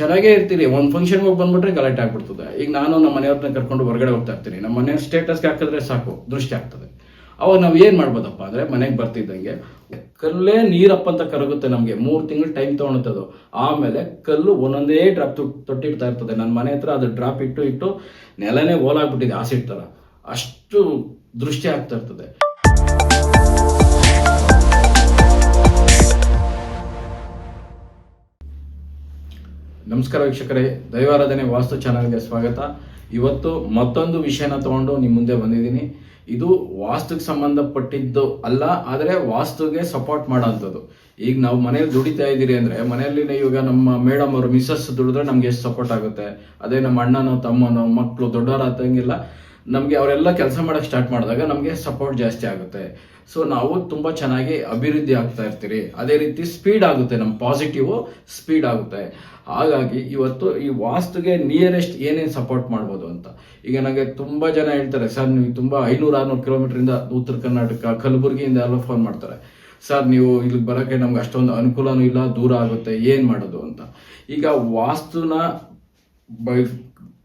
ಚೆನ್ನಾಗೇ ಇರ್ತೀರಿ. ಒಂದು ಫಂಕ್ಷನ್ಗೆ ಹೋಗಿ ಬಂದ್ಬಿಟ್ರೆ ಗಲಾಟೆ ಆಗ್ಬಿಡ್ತದೆ. ಈಗ ನಾನು ನಮ್ಮ ಮನೆಯವ್ರನ್ನ ಕರ್ಕೊಂಡು ಹೊರಗಡೆ ಹೋಗ್ತಾ ಇರ್ತೀನಿ. ನಮ್ಮ ಮನೆ ಸ್ಟೇಟಸ್ಗೆ ಹಾಕಿದ್ರೆ ಸಾಕು, ದೃಷ್ಟಿ ಆಗ್ತದೆ. ಅವಾಗ ನಾವು ಏನು ಮಾಡ್ಬೋದಪ್ಪ ಅಂದರೆ ಮನೆಗೆ ಬರ್ತಿದ್ದಂಗೆ ಕಲ್ಲೇ ನೀರಪ್ಪ ಅಂತ ಕರಗುತ್ತೆ ನಮಗೆ. ಮೂರು ತಿಂಗಳು ಟೈಮ್ ಅದು. ಆಮೇಲೆ ಕಲ್ಲು ಒಂದೊಂದೇ ಡ್ರಾಪ್ ತೊಟ್ಟಿಡ್ತಾ ಇರ್ತದೆ. ನನ್ನ ಮನೆ ಹತ್ರ ಅದು ಡ್ರಾಪ್ ಇಟ್ಟು ಇಟ್ಟು ನೆಲನೇ ಓಲಾಗ್ಬಿಟ್ಟಿದೆ ಆಸಿಡ್ ಥರ ಅಷ್ಟು ದೃಷ್ಟಿ ಆಗ್ತಾ ಇರ್ತದೆ. ನಮಸ್ಕಾರ ವೀಕ್ಷಕರೇ, ದೈವಾರಾಧನೆ ವಾಸ್ತು ಚಾನಲ್ಗೆ ಸ್ವಾಗತ. ಇವತ್ತು ಮತ್ತೊಂದು ವಿಷಯನ ತಗೊಂಡು ನಿಮ್ಮ ಮುಂದೆ ಬಂದಿದ್ದೀನಿ. ಇದು ವಾಸ್ತುಗೆ ಸಂಬಂಧಪಟ್ಟಿದ್ದು ಅಲ್ಲ, ಆದರೆ ವಾಸ್ತುಗೆ ಸಪೋರ್ಟ್ ಮಾಡೋಂಥದ್ದು. ಈಗ ನಾವು ಮನೇಲಿ ದುಡಿತಾ ಇದ್ದೀರಿ ಅಂದರೆ ಮನೆಯಲ್ಲಿ ಇವಾಗ ನಮ್ಮ ಮೇಡಮ್ ಅವರು, ಮಿಸ್ಸಸ್ ದುಡಿದ್ರೆ ನಮ್ಗೆ ಎಷ್ಟು ಸಪೋರ್ಟ್ ಆಗುತ್ತೆ? ಅದೇ ನಮ್ಮ ಅಣ್ಣನೋ, ತಮ್ಮನೋ ಮಕ್ಕಳು ದೊಡ್ಡವರಾದಂಗಿಲ್ಲ ನಮಗೆ ಅವರೆಲ್ಲ ಕೆಲಸ ಮಾಡೋಕ್ಕೆ ಸ್ಟಾರ್ಟ್ ಮಾಡಿದಾಗ ನಮಗೆ ಸಪೋರ್ಟ್ ಜಾಸ್ತಿ ಆಗುತ್ತೆ. ಸೊ ನಾವು ತುಂಬ ಚೆನ್ನಾಗಿ ಅಭಿವೃದ್ಧಿ ಆಗ್ತಾ ಇರ್ತೀರಿ. ಅದೇ ರೀತಿ ಸ್ಪೀಡ್ ಆಗುತ್ತೆ ನಮ್ಮ ಪಾಸಿಟಿವ್ ಸ್ಪೀಡ್ ಆಗುತ್ತೆ. ಹಾಗಾಗಿ ಇವತ್ತು ಈ ವಾಸ್ತುಗೆ ನಿಯರೆಸ್ಟ್ ಏನೇನು ಸಪೋರ್ಟ್ ಮಾಡ್ಬೋದು ಅಂತ. ಈಗ ನನಗೆ ತುಂಬ ಜನ ಹೇಳ್ತಾರೆ, ಸರ್, ನೀವು ತುಂಬ ಐನೂರು, ಆರುನೂರು ಕಿಲೋಮೀಟ್ರಿಂದ ಉತ್ತರ ಕರ್ನಾಟಕ, ಕಲಬುರಗಿಯಿಂದ ಎಲ್ಲ ಫೋನ್ ಮಾಡ್ತಾರೆ. ಸರ್, ನೀವು ಇಲ್ಲಿಗೆ ಬರೋಕ್ಕೆ ನಮ್ಗೆ ಅಷ್ಟೊಂದು ಅನುಕೂಲನೂ ಇಲ್ಲ, ದೂರ ಆಗುತ್ತೆ, ಏನು ಮಾಡೋದು? ಅಂತ. ಈಗ ವಾಸ್ತುನ ಬೈ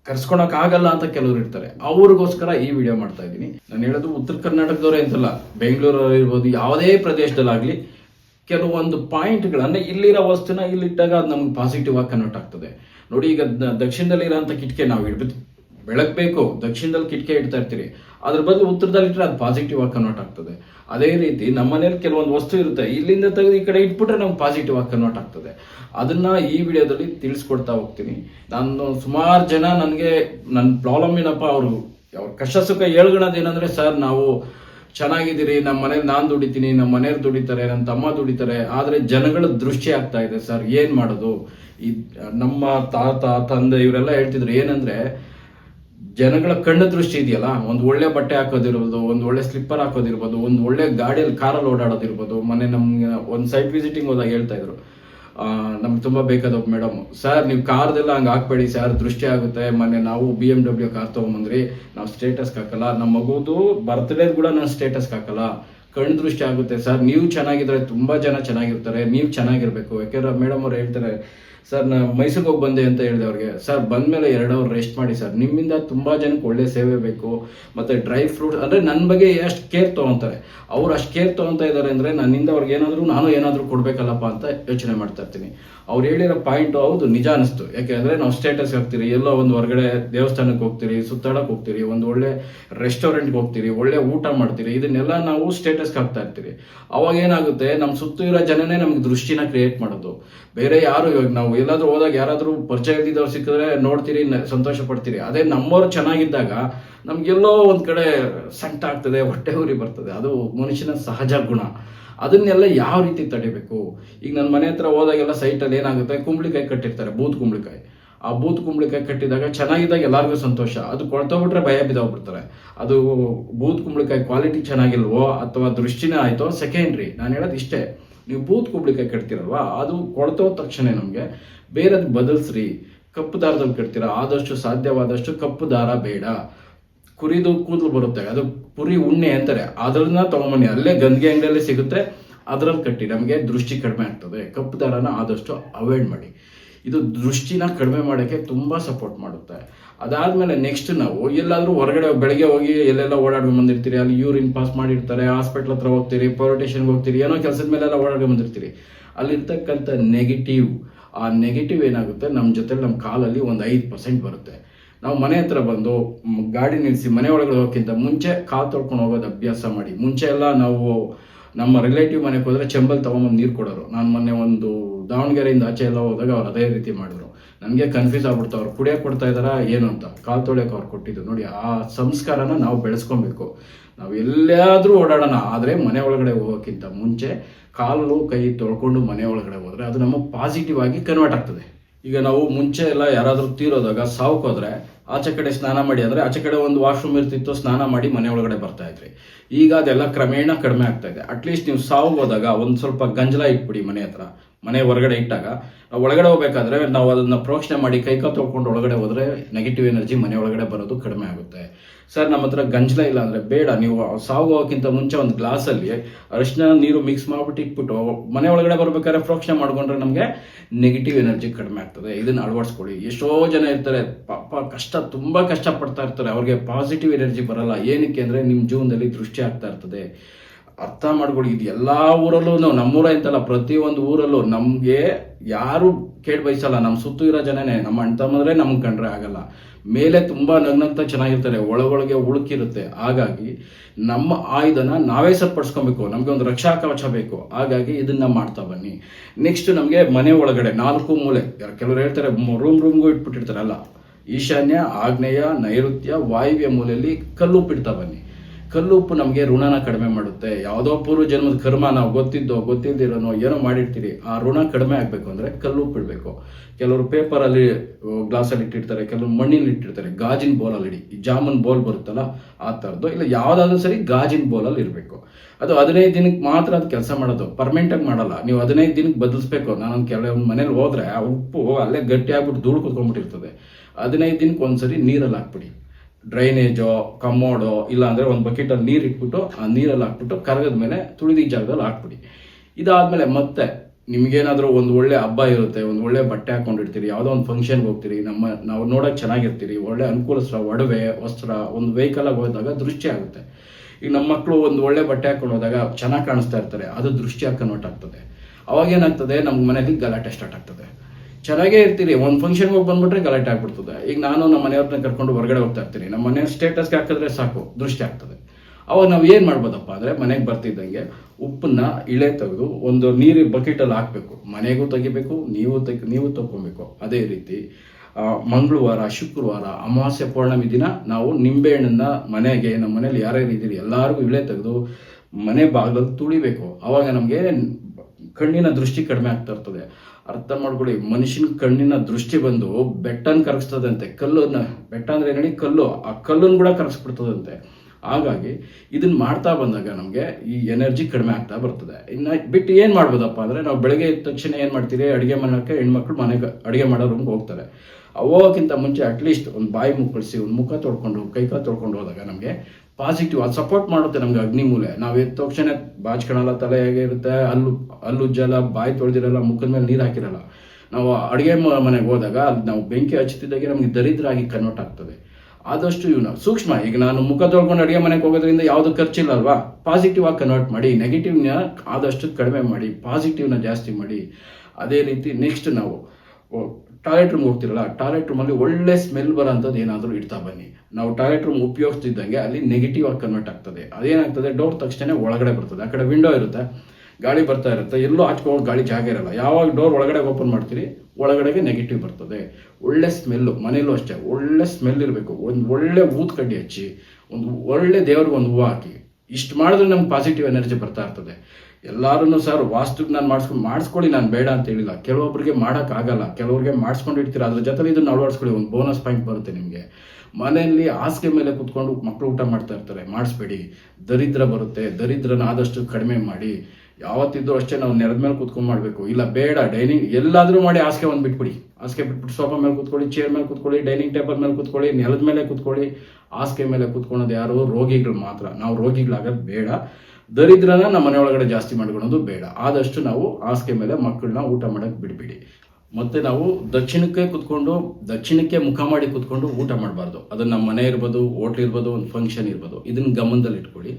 ಕರ್ಸ್ಕೊಳಕ್ ಅಂತ ಕೆಲವರು ಇರ್ತಾರೆ. ಅವ್ರಿಗೋಸ್ಕರ ಈ ವಿಡಿಯೋ ಮಾಡ್ತಾ ಇದ್ದೀನಿ. ನಾನು ಹೇಳೋದು ಉತ್ತರ ಕರ್ನಾಟಕದವರೇ ಅಂತಲ್ಲ ಬೆಂಗಳೂರು ಇರ್ಬೋದು, ಯಾವುದೇ ಪ್ರದೇಶದಲ್ಲಾಗಲಿ ಕೆಲವೊಂದು ಪಾಯಿಂಟ್ಗಳನ್ನ ಇಲ್ಲಿರೋ ವಸ್ತುನ ಇಲ್ಲಿಟ್ಟಾಗ ಅದು ನಮ್ಗೆ ಪಾಸಿಟಿವ್ ಆಗಿ ಕನ್ವರ್ಟ್ ಆಗ್ತದೆ. ನೋಡಿ ಈಗ ದಕ್ಷಿಣದಲ್ಲಿ ಇರೋಂಥ ಕಿಟಕಿ ನಾವು ಇಡ್ಬೇಕು ಬೆಳಗ್ಬೇಕು, ದಕ್ಷಿಣದಲ್ಲಿ ಕಿಟಕಿ ಇಡ್ತಾ ಇರ್ತೀರಿ. ಅದ್ರ ಬದಲು ಉತ್ತರದಲ್ಲಿ ಇಟ್ಟರೆ ಅದು ಪಾಸಿಟಿವ್ ಆಗಿ ಕನ್ವರ್ಟ್ ಆಗ್ತದೆ. ಅದೇ ರೀತಿ ನಮ್ಮ ಮನೇಲಿ ಕೆಲವೊಂದು ವಸ್ತು ಇರುತ್ತೆ, ಇಲ್ಲಿಂದ ತೆಗೆದು ಈ ಕಡೆ ಇಟ್ಬಿಟ್ರೆ ನಮ್ಗೆ ಪಾಸಿಟಿವ್ ಆಗಿ ಕನ್ವರ್ಟ್ ಆಗ್ತದೆ. ಅದನ್ನ ಈ ವಿಡಿಯೋದಲ್ಲಿ ತಿಳಿಸ್ಕೊಡ್ತಾ ಹೋಗ್ತೀನಿ. ನಾನು ಸುಮಾರು ಜನ ನನಗೆ ನನ್ನ ಪ್ರಾಬ್ಲಮ್ ಏನಪ್ಪ, ಅವರು ಅವ್ರ ಕಷ್ಟ ಸುಖ ಹೇಳ್ಕೊಳ್ಳೋದೇನಂದ್ರೆ ಸರ್, ನಾವು ಚೆನ್ನಾಗಿದ್ದೀರಿ, ನಮ್ಮ ಮನೇಲಿ ನಾನು ದುಡಿತೀನಿ, ನಮ್ಮ ಮನೆಯವ್ರು ದುಡಿತಾರೆ, ನನ್ನ ತಮ್ಮ ದುಡಿತಾರೆ, ಆದರೆ ಜನಗಳ ದೃಷ್ಟಿ ಆಗ್ತಾ ಇದೆ, ಸರ್, ಏನು ಮಾಡೋದು? ಈ ನಮ್ಮ ತಾತ, ತಂದೆ, ಇವರೆಲ್ಲ ಹೇಳ್ತಿದ್ರು, ಏನಂದ್ರೆ ಜನಗಳ ಕಣ್ಣು ದೃಷ್ಟಿ ಇದೆಯಲ್ಲ? ಒಂದು ಒಳ್ಳೆ ಬಟ್ಟೆ ಹಾಕೋದಿರ್ಬೋದು, ಒಂದು ಒಳ್ಳೆ ಸ್ಲಿಪ್ಪರ್ ಹಾಕೋದಿರ್ಬೋದು, ಒಂದು ಒಳ್ಳೆ ಗಾಡಿಯಲ್ಲಿ ಕಾರಲ್ಲಿ ಓಡಾಡೋದಿರ್ಬೋದು. ಮೊನ್ನೆ ನಮ್ಗೆ ಒಂದು ಸೈಟ್ ವಿಸಿಟಿಂಗ್ ಹೋದಾಗ ಹೇಳ್ತಾ ಇದ್ರು. ನಮ್ಗೆ ತುಂಬ ಬೇಕಾದ ಮೇಡಮ್ ಸರ್ ನೀವು ಕಾರ್ದೆಲ್ಲ ಹಂಗೆ ಹಾಕ್ಬೇಡಿ ಸರ್ ದೃಷ್ಟಿ ಆಗುತ್ತೆ. ಮೊನ್ನೆ ನಾವು ಬಿ ಎಂ ಡಬ್ಲ್ಯೂ ಕಾರ್ ತೊಗೊಂಬಂದ್ರಿ ನಾವು ಸ್ಟೇಟಸ್ಗೆ ಹಾಕಲ್ಲ. ನಮ್ಮ ಮಗುದು ಬರ್ತ್ಡೇ ಕೂಡ ನಾನು ಸ್ಟೇಟಸ್ಗೆ ಹಾಕಲ್ಲ. ಕಣ್ಣು ದೃಷ್ಟಿ ಆಗುತ್ತೆ. ಸರ್ ನೀವು ಚೆನ್ನಾಗಿದ್ರೆ ತುಂಬಾ ಜನ ಚೆನ್ನಾಗಿರ್ತಾರೆ. ನೀವು ಚೆನ್ನಾಗಿರ್ಬೇಕು. ಯಾಕೆಂದ್ರೆ ಮೇಡಮ್ ಅವ್ರು ಹೇಳ್ತಾರೆ ಸರ್, ನಾ ಮೈಸೂರಿಗೆ ಹೋಗಿ ಬಂದೆ ಅಂತ ಹೇಳಿದೆ ಅವ್ರಿಗೆ. ಸರ್ ಬಂದ ಮೇಲೆ ಎರಡು ಅವರ್ ರೆಸ್ಟ್ ಮಾಡಿ ಸರ್. ನಿಮ್ಮಿಂದ ತುಂಬಾ ಜನಕ್ಕೆ ಒಳ್ಳೆ ಸೇವೆ ಬೇಕು, ಮತ್ತೆ ಡ್ರೈ ಫ್ರೂಟ್ ಅಂದ್ರೆ ನನ್ನ ಬಗ್ಗೆ ಎಷ್ಟು ಕೇರ್ ತಗೊಂತಾರೆ. ಅವ್ರು ಅಷ್ಟು ಕೇರ್ ತೊಗೊತಾ ಇದ್ದಾರೆ ಅಂದ್ರೆ ನನ್ನಿಂದ ಅವ್ರಿಗೆ ಏನಾದರೂ, ನಾನು ಏನಾದರೂ ಕೊಡ್ಬೇಕಲ್ಲಪ್ಪ ಅಂತ ಯೋಚನೆ ಮಾಡ್ತಾ ಇರ್ತೀನಿ. ಅವ್ರು ಹೇಳಿರೋ ಪಾಯಿಂಟ್ ಹೌದು, ನಿಜ ಅನಿಸ್ತು. ಯಾಕೆಂದ್ರೆ ನಾವು ಸ್ಟೇಟಸ್ ಹಾಕ್ತೀರಿ, ಎಲ್ಲೋ ಒಂದು ಹೊರಗಡೆ ದೇವಸ್ಥಾನಕ್ಕೆ ಹೋಗ್ತೀರಿ ಸುತ್ತಾಡಕ್ಕೆ ಹೋಗ್ತೀರಿ, ಒಂದು ಒಳ್ಳೆ ರೆಸ್ಟೋರೆಂಟ್ಗೆ ಹೋಗ್ತೀರಿ, ಒಳ್ಳೆ ಊಟ ಮಾಡ್ತೀರಿ, ಇದನ್ನೆಲ್ಲ ನಾವು ಸ್ಟೇಟಸ್ಗೆ ಹಾಕ್ತಾ ಇರ್ತೀರಿ. ಅವಾಗ ಏನಾಗುತ್ತೆ ನಮ್ಮ ಸುತ್ತ ಇರೋ ಜನನೇ ನಮ್ಗೆ ದೃಷ್ಟಿನ ಕ್ರಿಯೇಟ್ ಮಾಡೋದು. ಬೇರೆ ಯಾರು ಇವಾಗ ನಾವು ಎಲ್ಲಾದ್ರೂ ಹೋದಾಗ ಯಾರಾದರೂ ಪರಿಚಯ ಇದ್ದಿದ್ದವ್ರು ಸಿಕ್ಕಿದ್ರೆ ನೋಡ್ತೀರಿ ಸಂತೋಷ ಪಡ್ತೀರಿ ಅದೇ ನಮ್ಮವ್ರು ಚೆನ್ನಾಗಿದ್ದಾಗ ನಮಗೆಲ್ಲೋ ಒಂದು ಕಡೆ ಸಂಕಟ ಆಗ್ತದೆ, ಹೊಟ್ಟೆ ಉರಿ ಬರ್ತದೆ. ಅದು ಮನುಷ್ಯನ ಸಹಜ ಗುಣ. ಅದನ್ನೆಲ್ಲ ಯಾವ ರೀತಿ ತಡಿಬೇಕು? ಈಗ ನನ್ನ ಮನೆ ಹತ್ರ ಹೋದಾಗೆಲ್ಲ ಸೈಟಲ್ಲಿ ಏನಾಗುತ್ತೆ? ಕುಂಬಳಿಕಾಯಿ ಕಟ್ಟಿರ್ತಾರೆ, ಬೂತ್ ಕುಂಬಳಿಕಾಯಿ. ಆ ಬೂತ್ ಕುಂಬಳಿಕಾಯಿ ಕಟ್ಟಿದಾಗ ಚೆನ್ನಾಗಿದ್ದಾಗ ಎಲ್ಲರಿಗೂ ಸಂತೋಷ. ಅದು ಕೊಳ್ತೋಗ್ಬಿಟ್ರೆ ಭಯ ಬಿದ್ದೋಗ್ಬಿಡ್ತಾರೆ. ಅದು ಬೂತ್ ಕುಂಬಳಿಕಾಯಿ ಕ್ವಾಲಿಟಿ ಚೆನ್ನಾಗಿಲ್ವೋ ಅಥವಾ ದೃಷ್ಟಿನೇ ಆಯಿತೋ ಸೆಕೆಂಡ್ರಿ ನಾನು ಹೇಳೋದು ಇಷ್ಟೇ. ನೀವು ಬೂತ್ ಕುಬ್ಳಿಕಾಯಿ ಕಟ್ತೀರಲ್ವ ಅದು ಕೊಳ್ತೋದ ತಕ್ಷಣ ನಮಗೆ. ಬೇರೆದು ಬದಲ್ಸ್ರಿ. ಕಪ್ಪು ದಾರದಲ್ಲಿ ಕಟ್ತೀರಾ ಆದಷ್ಟು ಸಾಧ್ಯವಾದಷ್ಟು ಕಪ್ಪು ದಾರ ಬೇಡ. ಕುರಿದು ಕೂದಲು ಬರುತ್ತೆ. ಅದು ಕುರಿ ಉಣ್ಣೆ ಅಂತಾರೆ. ಅದನ್ನ ತಗೊಂಬನ್ನಿ. ಅಲ್ಲೇ ಗಂದಿಗೆ ಅಂಗಡಿಯಲ್ಲಿ ಸಿಗುತ್ತೆ. ಅದ್ರಲ್ಲಿ ಕಟ್ಟಿ. ನಮಗೆ ದೃಷ್ಟಿ ಕಡಿಮೆ ಆಗ್ತದೆ. ಕಪ್ಪು ದಾರನ ಆದಷ್ಟು ಅವಾಯ್ಡ್ ಮಾಡಿ. ಇದು ದೃಷ್ಟಿನ ಕಡಿಮೆ ಮಾಡೋಕ್ಕೆ ತುಂಬ ಸಪೋರ್ಟ್ ಮಾಡುತ್ತೆ. ಅದಾದಮೇಲೆ ನೆಕ್ಸ್ಟ್ ನಾವು ಎಲ್ಲಾದರೂ ಹೊರಗಡೆ ಬೆಳಗ್ಗೆ ಹೋಗಿ ಎಲ್ಲೆಲ್ಲ ಓಡಾಡ್ಕೊಂಡು ಬಂದಿರ್ತೀರಿ, ಅಲ್ಲಿ ಯೂರಿನ್ ಪಾಸ್ ಮಾಡಿರ್ತಾರೆ ಹಾಸ್ಪಿಟ್ಲ್ ಹತ್ರ ಹೋಗ್ತೀರಿ ಪೊಲಿಟೇಷನ್ಗೆ ಹೋಗ್ತೀರಿ, ಏನೋ ಕೆಲಸದ ಮೇಲೆಲ್ಲ ಓಡಾಡ್ಕೊಂಡು ಬಂದಿರ್ತೀರಿ. ಅಲ್ಲಿರ್ತಕ್ಕಂಥ ನೆಗೆಟಿವ್ ಆ ನೆಗೆಟಿವ್ ಏನಾಗುತ್ತೆ? ನಮ್ಮ ಜೊತೆಲಿ ನಮ್ಮ ಕಾಲಲ್ಲಿ ಒಂದು ಐದು ಪರ್ಸೆಂಟ್ ಬರುತ್ತೆ. ನಾವು ಮನೆ ಹತ್ರ ಬಂದು ಗಾಡಿ ನಿಲ್ಲಿಸಿ ಮನೆ ಒಳಗೆ ಹೋಗೋಕ್ಕಿಂತ ಮುಂಚೆ ಕಾಲು ತೊಳ್ಕೊಂಡು ಹೋಗೋದು ಅಭ್ಯಾಸ ಮಾಡಿ. ಮುಂಚೆ ಎಲ್ಲ ನಾವು ನಮ್ಮ ರಿಲೇಟಿವ್ ಮನೆಗೆ ಹೋದರೆ ಚೆಂಬಲ್ ತೊಗೊಂಬಂದು ನೀರು ಕೊಡೋರು. ನಾನು ಮೊನ್ನೆ ಒಂದು ದಾವಣಗೆರೆಯಿಂದ ಆಚೆ ಎಲ್ಲ ಹೋದಾಗ ಅವ್ರು ಅದೇ ರೀತಿ ಮಾಡಿದ್ರು. ನನಗೆ ಕನ್ಫ್ಯೂಸ್ ಆಗ್ಬಿಡ್ತು. ಅವ್ರು ಕುಡಿಯೋಕೆ ಕೊಡ್ತಾ ಇದಾರಾ ಏನು ಅಂತ. ಕಾಲು ತೊಳೆಯೋಕೆ ಅವ್ರು ಕೊಟ್ಟಿದ್ದು. ನೋಡಿ, ಆ ಸಂಸ್ಕಾರನ ನಾವು ಬೆಳೆಸ್ಕೊಬೇಕು. ನಾವು ಎಲ್ಲಾದರೂ ಓಡಾಡೋಣ. ಆದರೆ ಮನೆ ಒಳಗಡೆ ಹೋಗೋಕ್ಕಿಂತ ಮುಂಚೆ ಕಾಲು ಕೈ ತೊಳ್ಕೊಂಡು ಮನೆ ಒಳಗಡೆ ಹೋದರೆ ಅದು ನಮ್ಮ ಪಾಸಿಟಿವ್ ಆಗಿ ಕನ್ವರ್ಟ್ ಆಗ್ತದೆ. ಈಗ ನಾವು ಮುಂಚೆ ಎಲ್ಲ ಯಾರಾದರೂ ತೀರೋದಾಗ ಸಾವಕ್ಕೆ ಹೋದ್ರೆ ಆಚೆ ಕಡೆ ಸ್ನಾನ ಮಾಡಿ, ಅಂದ್ರೆ ಆಚೆ ಕಡೆ ಒಂದು ವಾಶ್ರೂಮ್ ಇರ್ತಿತ್ತು, ಸ್ನಾನ ಮಾಡಿ ಮನೆ ಒಳಗಡೆ ಬರ್ತಾ ಇದ್ರಿ. ಈಗ ಅದೆಲ್ಲ ಕ್ರಮೇಣ ಕಡಿಮೆ ಆಗ್ತಾ ಇದೆ. ಅಟ್ಲೀಸ್ಟ್ ನೀವು ಸಾವು ಹೋದಾಗ, ಒಂದು ಸ್ವಲ್ಪ ಗಂಜಲ ಇಟ್ಬಿಡಿ ಮನೆ ಹತ್ರ. ಮನೆ ಹೊರಗಡೆ ಇಟ್ಟಾಗ ಒಳಗಡೆ ಹೋಗ್ಬೇಕಾದ್ರೆ ನಾವು ಅದನ್ನ ಪ್ರೋಕ್ಷಣೆ ಮಾಡಿ ಕೈ ಕಾಲು ತೊಳ್ಕೊಂಡು ಒಳಗಡೆ ಹೋದ್ರೆ ನೆಗೆಟಿವ್ ಎನರ್ಜಿ ಮನೆ ಒಳಗಡೆ ಬರೋದು ಕಡಿಮೆ ಆಗುತ್ತೆ. ಸರ್, ನಮ್ಮ ಹತ್ರ ಗಂಜಲ ಇಲ್ಲ ಅಂದ್ರೆ ಬೇಡ. ನೀವು ಸಾವು ಹೋಗೋಕ್ಕಿಂತ ಮುಂಚೆ ಒಂದು ಗ್ಲಾಸಲ್ಲಿ ಅರಿಶಿನ ನೀರು ಮಿಕ್ಸ್ ಮಾಡಿಬಿಟ್ಟು ಇಟ್ಬಿಟ್ಟು ಮನೆ ಒಳಗಡೆ ಬರ್ಬೇಕಾದ್ರೆ ಪ್ರೋಕ್ಷಣೆ ಮಾಡ್ಕೊಂಡ್ರೆ ನಮಗೆ ನೆಗೆಟಿವ್ ಎನರ್ಜಿ ಕಡಿಮೆ ಆಗ್ತದೆ. ಇದನ್ನ ಅಳವಡಿಸ್ಕೊಳ್ಳಿ. ಎಷ್ಟೋ ಜನ ಇರ್ತಾರೆ, ಪಾಪ ಕಷ್ಟ, ತುಂಬಾ ಕಷ್ಟ ಪಡ್ತಾ ಇರ್ತಾರೆ. ಅವ್ರಿಗೆ ಪಾಸಿಟಿವ್ ಎನರ್ಜಿ ಬರಲ್ಲ. ಏನಕ್ಕೆ ಅಂದ್ರೆ ನಿಮ್ಮ ಜೀವನದಲ್ಲಿ ದೃಷ್ಟಿ ಆಗ್ತಾ ಇರ್ತದೆ. ಅರ್ಥ ಮಾಡ್ಕೊಳ್ಳಿ, ಇದು ಎಲ್ಲ ಊರಲ್ಲೂ ನಮ್ಮೂರ ಅಂತಲ್ಲ ಪ್ರತಿಯೊಂದು ಊರಲ್ಲೂ ನಮಗೆ ಯಾರು ಕೇಳಿ ಬಯಸಲ್ಲ. ನಮ್ಮ ಸುತ್ತು ಇರೋ ಜನನೇ, ನಮ್ಮ ಅಣ್ಣ ತಮ್ಮಂದ್ರೆ ನಮ್ಗೆ ಕಂಡ್ರೆ ಆಗಲ್ಲ. ಮೇಲೆ ತುಂಬಾ ನಗ್ನಂತ ಚೆನ್ನಾಗಿರ್ತಾರೆ, ಒಳಗೊಳಗೆ ಉಳುಕಿರುತ್ತೆ. ಹಾಗಾಗಿ ನಮ್ಮ ಆಯುಧನ ನಾವೇ ಸರಿಪಡಿಸ್ಕೊಬೇಕು, ನಮಗೆ ಒಂದು ರಕ್ಷಾ ಕವಚ ಬೇಕು. ಹಾಗಾಗಿ ಇದನ್ನ ಮಾಡ್ತಾ ಬನ್ನಿ. ನೆಕ್ಸ್ಟ್ ನಮಗೆ ಮನೆ ಒಳಗಡೆ ನಾಲ್ಕು ಮೂಲೆ, ಕೆಲವರು ಹೇಳ್ತಾರೆ ರೂಮ್ ರೂಮ್ಗೂ ಇಟ್ಬಿಟ್ಟಿರ್ತಾರೆ. ಅಲ್ಲ, ಈಶಾನ್ಯ, ಆಗ್ನೇಯ, ನೈಋತ್ಯ, ವಾಯುವ್ಯ ಮೂಲೆಯಲ್ಲಿ ಕಲ್ಲು ಬಿಡ್ತಾ ಬನ್ನಿ. ಕಲ್ಲುಪ್ಪು ನಮಗೆ ಋಣನ ಕಡಿಮೆ ಮಾಡುತ್ತೆ. ಯಾವುದೋ ಪೂರ್ವ ಜನ್ಮದ ಕರ್ಮ ನಾವು ಗೊತ್ತಿದ್ದೋ, ಗೊತ್ತಿಲ್ದಿರೋನೋ, ಏನೋ ಮಾಡಿರ್ತೀರಿ. ಆ ಋಣ ಕಡಿಮೆ ಆಗಬೇಕು ಅಂದರೆ ಕಲ್ಲುಪ್ಪು ಇಡಬೇಕು. ಕೆಲವರು ಪೇಪರಲ್ಲಿ ಗ್ಲಾಸಲ್ಲಿ ಇಟ್ಟಿರ್ತಾರೆ, ಕೆಲವರು ಮಣ್ಣಿನಲ್ಲಿ ಇಟ್ಟಿರ್ತಾರೆ. ಗಾಜಿನ ಬೋಲಲ್ಲಿ ಇಡಿ. ಜಾಮೂನ್ ಬೋಲ್ ಬರುತ್ತಲ್ಲ, ಆ ಥರದ್ದು. ಇಲ್ಲ, ಯಾವುದಾದ್ರೂ ಸರಿ ಗಾಜಿನ ಬೋಲಲ್ಲಿ ಇರಬೇಕು ಅದು ಹದಿನೈದು ದಿನಕ್ಕೆ ಮಾತ್ರ ಅದು ಕೆಲಸ ಮಾಡೋದು. ಪರ್ಮನೆಂಟಾಗಿ ಮಾಡಲ್ಲ. ನೀವು ಹದಿನೈದು ದಿನಕ್ಕೆ ಬದಲಿಸ್ಬೇಕು. ನಾನು ಕೆಲವೊಂದು ಮನೇಲಿ ಹೋದ್ರೆ, ಆ ಉಪ್ಪು ಅಲ್ಲೇ ಗಟ್ಟಿ ಆಗ್ಬಿಟ್ಟು ಧೂಳು ಕುತ್ಕೊಂಡ್ಬಿಟ್ಟಿರ್ತದೆ. ಹದಿನೈದು ದಿನಕ್ಕೆ ಒಂದ್ಸರಿ ನೀರಲ್ಲಿ ಹಾಕ್ಬಿಡಿ. ಡ್ರೈನೇಜೋ, ಕಮ್ಮೋಡೋ ಇಲ್ಲ ಅಂದರೆ ಒಂದು ಬಕೆಟಲ್ಲಿ ನೀರು ಇಟ್ಬಿಟ್ಟು, ಆ ನೀರಲ್ಲಿ ಹಾಕ್ಬಿಟ್ಟು ಕರಗದ ಮೇಲೆ ತುಳಿದಿದ್ದ ಜಾಗದಲ್ಲಿ ಹಾಕ್ಬಿಡಿ. ಇದಾದ್ಮೇಲೆ ಮತ್ತೆ ನಿಮ್ಗೇನಾದ್ರೂ ಒಂದು ಒಳ್ಳೆ ಹಬ್ಬ ಇರುತ್ತೆ, ಒಂದು ಒಳ್ಳೆ ಬಟ್ಟೆ ಹಾಕೊಂಡಿರ್ತೀರಿ, ಯಾವುದೋ ಒಂದು ಫಂಕ್ಷನ್ಗೆ ಹೋಗ್ತೀರಿ, ನಮ್ಮ, ನಾವು ನೋಡೋಕೆ ಚೆನ್ನಾಗಿರ್ತೀರಿ, ಒಳ್ಳೆ ಅನುಕೂಲಸ್ತ್ರ ಒಡವೆ, ವಸ್ತ್ರ, ಒಂದು ವೆಹಿಕಲಾಗಿ ಹೋದಾಗ ದೃಷ್ಟಿ ಆಗುತ್ತೆ. ಈಗ ನಮ್ಮ ಮಕ್ಕಳು ಒಂದು ಒಳ್ಳೆ ಬಟ್ಟೆ ಹಾಕೊಂಡು ಹೋದಾಗ ಚೆನ್ನಾಗಿ ಕಾಣಿಸ್ತಾ ಇರ್ತಾರೆ, ಅದು ದೃಷ್ಟಿಯಾಗಿ ಕನ್ವರ್ಟ್ ಆಗ್ತದೆ. ಅವಾಗ ಏನಾಗ್ತದೆ ನಮ್ಮ ಮನೇಲಿ ಗಲಾಟೆ ಸ್ಟಾರ್ಟ್ ಆಗ್ತದೆ. ಚೆನ್ನಾಗೇ ಇರ್ತೀರಿ. ಒಂದು ಫಂಕ್ಷನ್ಗೆ ಹೋಗಿ ಬಂದ್ಬಿಟ್ರೆ ಗಲಾಟೆ ಆಗ್ಬಿಡ್ತದೆ. ಈಗ ನಾನು ನಮ್ಮ ಮನೆಯವ್ರನ್ನ ಕರ್ಕೊಂಡು ಹೊರಗಡೆ ಹೋಗ್ತಾ ಇರ್ತೀನಿ. ನಮ್ಮ ಮನೆ ಸ್ಟೇಟಸ್ಗೆ ಹಾಕಿದ್ರೆ ಸಾಕು, ದೃಷ್ಟಿ ಆಗ್ತದೆ. ಅವಾಗ ನಾವು ಏನು ಮಾಡ್ಬೋದಪ್ಪ ಅಂದರೆ ಮನೆಗೆ ಬರ್ತಿದ್ದಂಗೆ ಉಪ್ಪನ್ನ ಇಳೆ ತೆಗೆದು ಒಂದು ನೀರು ಬಕೆಟಲ್ಲಿ ಹಾಕಬೇಕು. ಮನೆಗೂ ತೆಗಿಬೇಕು, ನೀವು ತೆಗಿ, ನೀವು ತಗೊಬೇಕು ಅದೇ ರೀತಿ ಮಂಗಳವಾರ, ಶುಕ್ರವಾರ, ಅಮಾವಾಸ್ಯೆ ಪೌರ್ಣಮಿ ದಿನ ನಾವು ನಿಂಬೆಹಣ್ಣನ್ನ ಮನೆಗೆ, ನಮ್ಮ ಮನೇಲಿ ಯಾರ್ಯಾರು ಇದ್ದೀರಿ ಎಲ್ಲರಿಗೂ ಇಳೆ ತೆಗೆದು ಮನೆ ಬಾಗಿಲಲ್ಲಿ ತುಳಿಬೇಕು. ಅವಾಗ ನಮಗೆ ಕಣ್ಣಿನ ದೃಷ್ಟಿ ಕಡಿಮೆ ಆಗ್ತಾ ಇರ್ತದೆ. ಅರ್ಥ ಮಾಡ್ಕೊಳ್ಳಿ. ಮನುಷ್ಯನ ಕಣ್ಣಿನ ದೃಷ್ಟಿ ಬಂದು ಬೆಟ್ಟನ ಕರಗಿಸ್ತದಂತೆ. ಕಲ್ಲನ್ನ, ಬೆಟ್ಟ ಅಂದ್ರೆ ಏನು ಹೇಳಿ? ಕಲ್ಲು. ಆ ಕಲ್ಲನ್ನು ಕೂಡ ಕರಗಿಸ್ಬಿಡ್ತದಂತೆ. ಹಾಗಾಗಿ ಇದನ್ನ ಮಾಡ್ತಾ ಬಂದಾಗ ನಮಗೆ ಈ ಎನರ್ಜಿ ಕಡಿಮೆ ಆಗ್ತಾ ಬರ್ತದೆ. ಇನ್ನು ಬಿಟ್ಟು ಏನು ಮಾಡ್ಬೋದಪ್ಪ ಅಂದರೆ ನಾವು ಬೆಳಗ್ಗೆ ಎದ್ದ ತಕ್ಷಣ ಏನು ಮಾಡ್ತೀರಿ? ಅಡುಗೆ ಮಾಡೋಕ್ಕೆ ಹೆಣ್ಮಕ್ಳು ಮನೆಗೆ ಅಡುಗೆ ಮಾಡೋ ರೂಮ್ಗೆ ಹೋಗ್ತಾರೆ. ಹೋಗೋಕ್ಕಿಂತ ಮುಂಚೆ ಅಟ್ಲೀಸ್ಟ್ ಒಂದು ಬಾಯಿ ಮುಕ್ಕಳಿಸಿ, ಒಂದು ಮುಖ ತೊಳ್ಕೊಂಡು ಕೈಕಾ ತೊಳ್ಕೊಂಡು ಹೋದಾಗ ನಮಗೆ ಪಾಸಿಟಿವ್ ಅದು ಸಪೋರ್ಟ್ ಮಾಡುತ್ತೆ ನಮ್ಗೆ ಅಗ್ನಿಮೂಲೆ ನಾವು ಎದ್ದ ತಕ್ಷಣ ಬಾಚ್ಕೊಳಲ್ಲ ತಲೆ ಹೇಗೆ ಇರುತ್ತೆ, ಅಲ್ಲು ಅಲ್ಲು ಉಜ್ಜಲ್ಲ ಬಾಯಿ ತೊಳೆದಿರಲ್ಲ, ಮುಖದ ಮೇಲೆ ನೀರು ಹಾಕಿರಲ್ಲ. ನಾವು ಅಡುಗೆ ಮನೆಗೆ ಹೋದಾಗ ಅಲ್ಲಿ ನಾವು ಬೆಂಕಿ ಹಚ್ಚುತ್ತಿದ್ದಾಗೆ ನಮಗೆ ದರಿದ್ರ ಆಗಿ ಕನ್ವರ್ಟ್ ಆಗ್ತದೆ. ಆದಷ್ಟು ಇವನು ಸೂಕ್ಷ್ಮ. ಈಗ ನಾನು ಮುಖ ತೊಳ್ಕೊಂಡು ಅಡುಗೆ ಮನೆಗೆ ಹೋಗೋದ್ರಿಂದ ಯಾವುದು ಖರ್ಚಿಲ್ಲ ಅಲ್ವಾ ಪಾಸಿಟಿವ್ ಆಗಿ ಕನ್ವರ್ಟ್ ಮಾಡಿ ನೆಗೆಟಿವ್ನ ಆದಷ್ಟು ಕಡಿಮೆ ಮಾಡಿ ಪಾಸಿಟಿವ್ನ ಜಾಸ್ತಿ ಮಾಡಿ, ಅದೇ ರೀತಿ ನೆಕ್ಸ್ಟ್ ನಾವು ಟಾಯ್ಲೆಟ್ ರೂಮ್ ಹೋಗ್ತಿರಲ್ಲ ಟಾಯ್ಲೆಟ್ ರೂಮಲ್ಲಿ ಒಳ್ಳೆ ಸ್ಮೆಲ್ ಬರೋಂಥದ್ದು ಏನಾದರೂ ಇಡ್ತಾ ಬನ್ನಿ. ನಾವು ಟಾಯ್ಲೆಟ್ ರೂಮ್ ಉಪಯೋಗಿಸ್ತಿದ್ದಂಗೆ ಅಲ್ಲಿ ನೆಗೆಟಿವ್ ಆಗಿ ಕನ್ವರ್ಟ್ ಆಗ್ತದೆ. ಅದೇನಾಗ್ತದೆ ಡೋರ್ ತಕ್ಷಣ ಒಳಗಡೆ ಬರ್ತದೆ. ಆ ಕಡೆ ವಿಂಡೋ ಇರುತ್ತೆ, ಗಾಳಿ ಬರ್ತಾ ಇರುತ್ತೆ, ಎಲ್ಲೂ ಆಚ್ಕೊಂಡು ಗಾಳಿ ಜಾಗ ಇರಲ್ಲ. ಯಾವಾಗ ಡೋರ್ ಒಳಗಡೆ ಓಪನ್ ಮಾಡ್ತೀರಿ, ಒಳಗಡೆಗೆ ನೆಗೆಟಿವ್ ಬರ್ತದೆ. ಒಳ್ಳೆ ಸ್ಮೆಲ್ಲು ಮನೇಲೂ ಅಷ್ಟೇ, ಒಳ್ಳೆ ಸ್ಮೆಲ್ ಇರಬೇಕು. ಒಂದು ಒಳ್ಳೆ ಊತ್ ಕಡ್ಡಿ ಹಚ್ಚಿ, ಒಂದು ಒಳ್ಳೆ ದೇವ್ರಿಗೆ ಒಂದು ಹೂವು ಹಾಕಿ, ಇಷ್ಟು ಮಾಡಿದ್ರೆ ನಮ್ಗೆ ಪಾಸಿಟಿವ್ ಎನರ್ಜಿ ಬರ್ತಾ ಇರ್ತದೆ. ಎಲ್ಲಾರು ಸರ್ ವಾಸ್ತುಗೆ ನಾನು ಮಾಡಿಸ್ಕೊಂಡು ಮಾಡಿಸ್ಕೊಳ್ಳಿ, ನಾನು ಬೇಡ ಅಂತ ಹೇಳಿಲ್ಲ. ಕೆಲವೊಬ್ಬರಿಗೆ ಮಾಡೋಕ್ಕಾಗಲ್ಲ ಕೆಲವ್ರಿಗೆ ಮಾಡಿಸ್ಕೊಂಡಿರ್ತೀರ, ಅದ್ರ ಜೊತೆ ಇದನ್ನ ಅಳವಡಿಸ್ಕೊಳ್ಳಿ. ಒಂದು ಬೋನಸ್ ಪಾಯಿಂಟ್ ಬರುತ್ತೆ ನಿಮಗೆ. ಮನೆಯಲ್ಲಿ ಹಾಸಿಗೆ ಮೇಲೆ ಕುತ್ಕೊಂಡು ಮಕ್ಕಳು ಊಟ ಮಾಡ್ತಾ ಇರ್ತಾರೆ, ಮಾಡಿಸ್ಬೇಡಿ. ದರಿದ್ರ ಬರುತ್ತೆ. ದರಿದ್ರನ ಆದಷ್ಟು ಕಡಿಮೆ ಮಾಡಿ. ಯಾವತ್ತಿದ್ರು ಅಷ್ಟೇ ನಾವು ನೆಲದ ಮೇಲೆ ಕುತ್ಕೊಂಡು ಮಾಡಬೇಕು. ಇಲ್ಲ, ಬೇಡ, ಡೈನಿಂಗ್ ಎಲ್ಲಾದರೂ ಮಾಡಿ ಹಾಸಿಗೆ ಒಂದು ಬಿಟ್ಬಿಡಿ ಹಾಸಿಗೆ ಬಿಟ್ಬಿಟ್ಟು ಸೋಫಾ ಮೇಲೆ ಕುತ್ಕೊಳ್ಳಿ ಚೇರ್ ಮೇಲೆ ಕುತ್ಕೊಳ್ಳಿ, ಡೈನಿಂಗ್ ಟೇಬಲ್ ಮೇಲೆ ಕುತ್ಕೊಳ್ಳಿ, ನೆಲದ ಮೇಲೆ ಕುತ್ಕೊಳ್ಳಿ. ಹಾಸಿಗೆ ಮೇಲೆ ಕುತ್ಕೊಳ್ಳೋದು ಯಾರು? ರೋಗಿಗಳು ಮಾತ್ರ. ನಾವು ರೋಗಿಗಳಾಗೋದು ಬೇಡ. ದರಿದ್ರನ ನಮ್ಮ ಮನೆ ಒಳಗಡೆ ಜಾಸ್ತಿ ಮಾಡ್ಕೊಳೋದು ಬೇಡ. ಆದಷ್ಟು ನಾವು ಹಾಸಿಗೆ ಮೇಲೆ ಮಕ್ಕಳನ್ನ ಊಟ ಮಾಡಕ್ಕೆ ಬಿಡಬೇಡಿ. ಮತ್ತೆ ನಾವು ದಕ್ಷಿಣಕ್ಕೆ ಕುತ್ಕೊಂಡು, ದಕ್ಷಿಣಕ್ಕೆ ಮುಖ ಮಾಡಿ ಕುತ್ಕೊಂಡು ಊಟ ಮಾಡಬಾರ್ದು. ಅದು ನಮ್ಮ ಮನೆ ಇರ್ಬೋದು, ಹೋಟ್ಲ್ ಇರ್ಬೋದು, ಒಂದು ಫಂಕ್ಷನ್ ಇರ್ಬೋದು. ಇದನ್ನ ಗಮನದಲ್ಲಿ ಇಟ್ಕೊಳ್ಳಿ.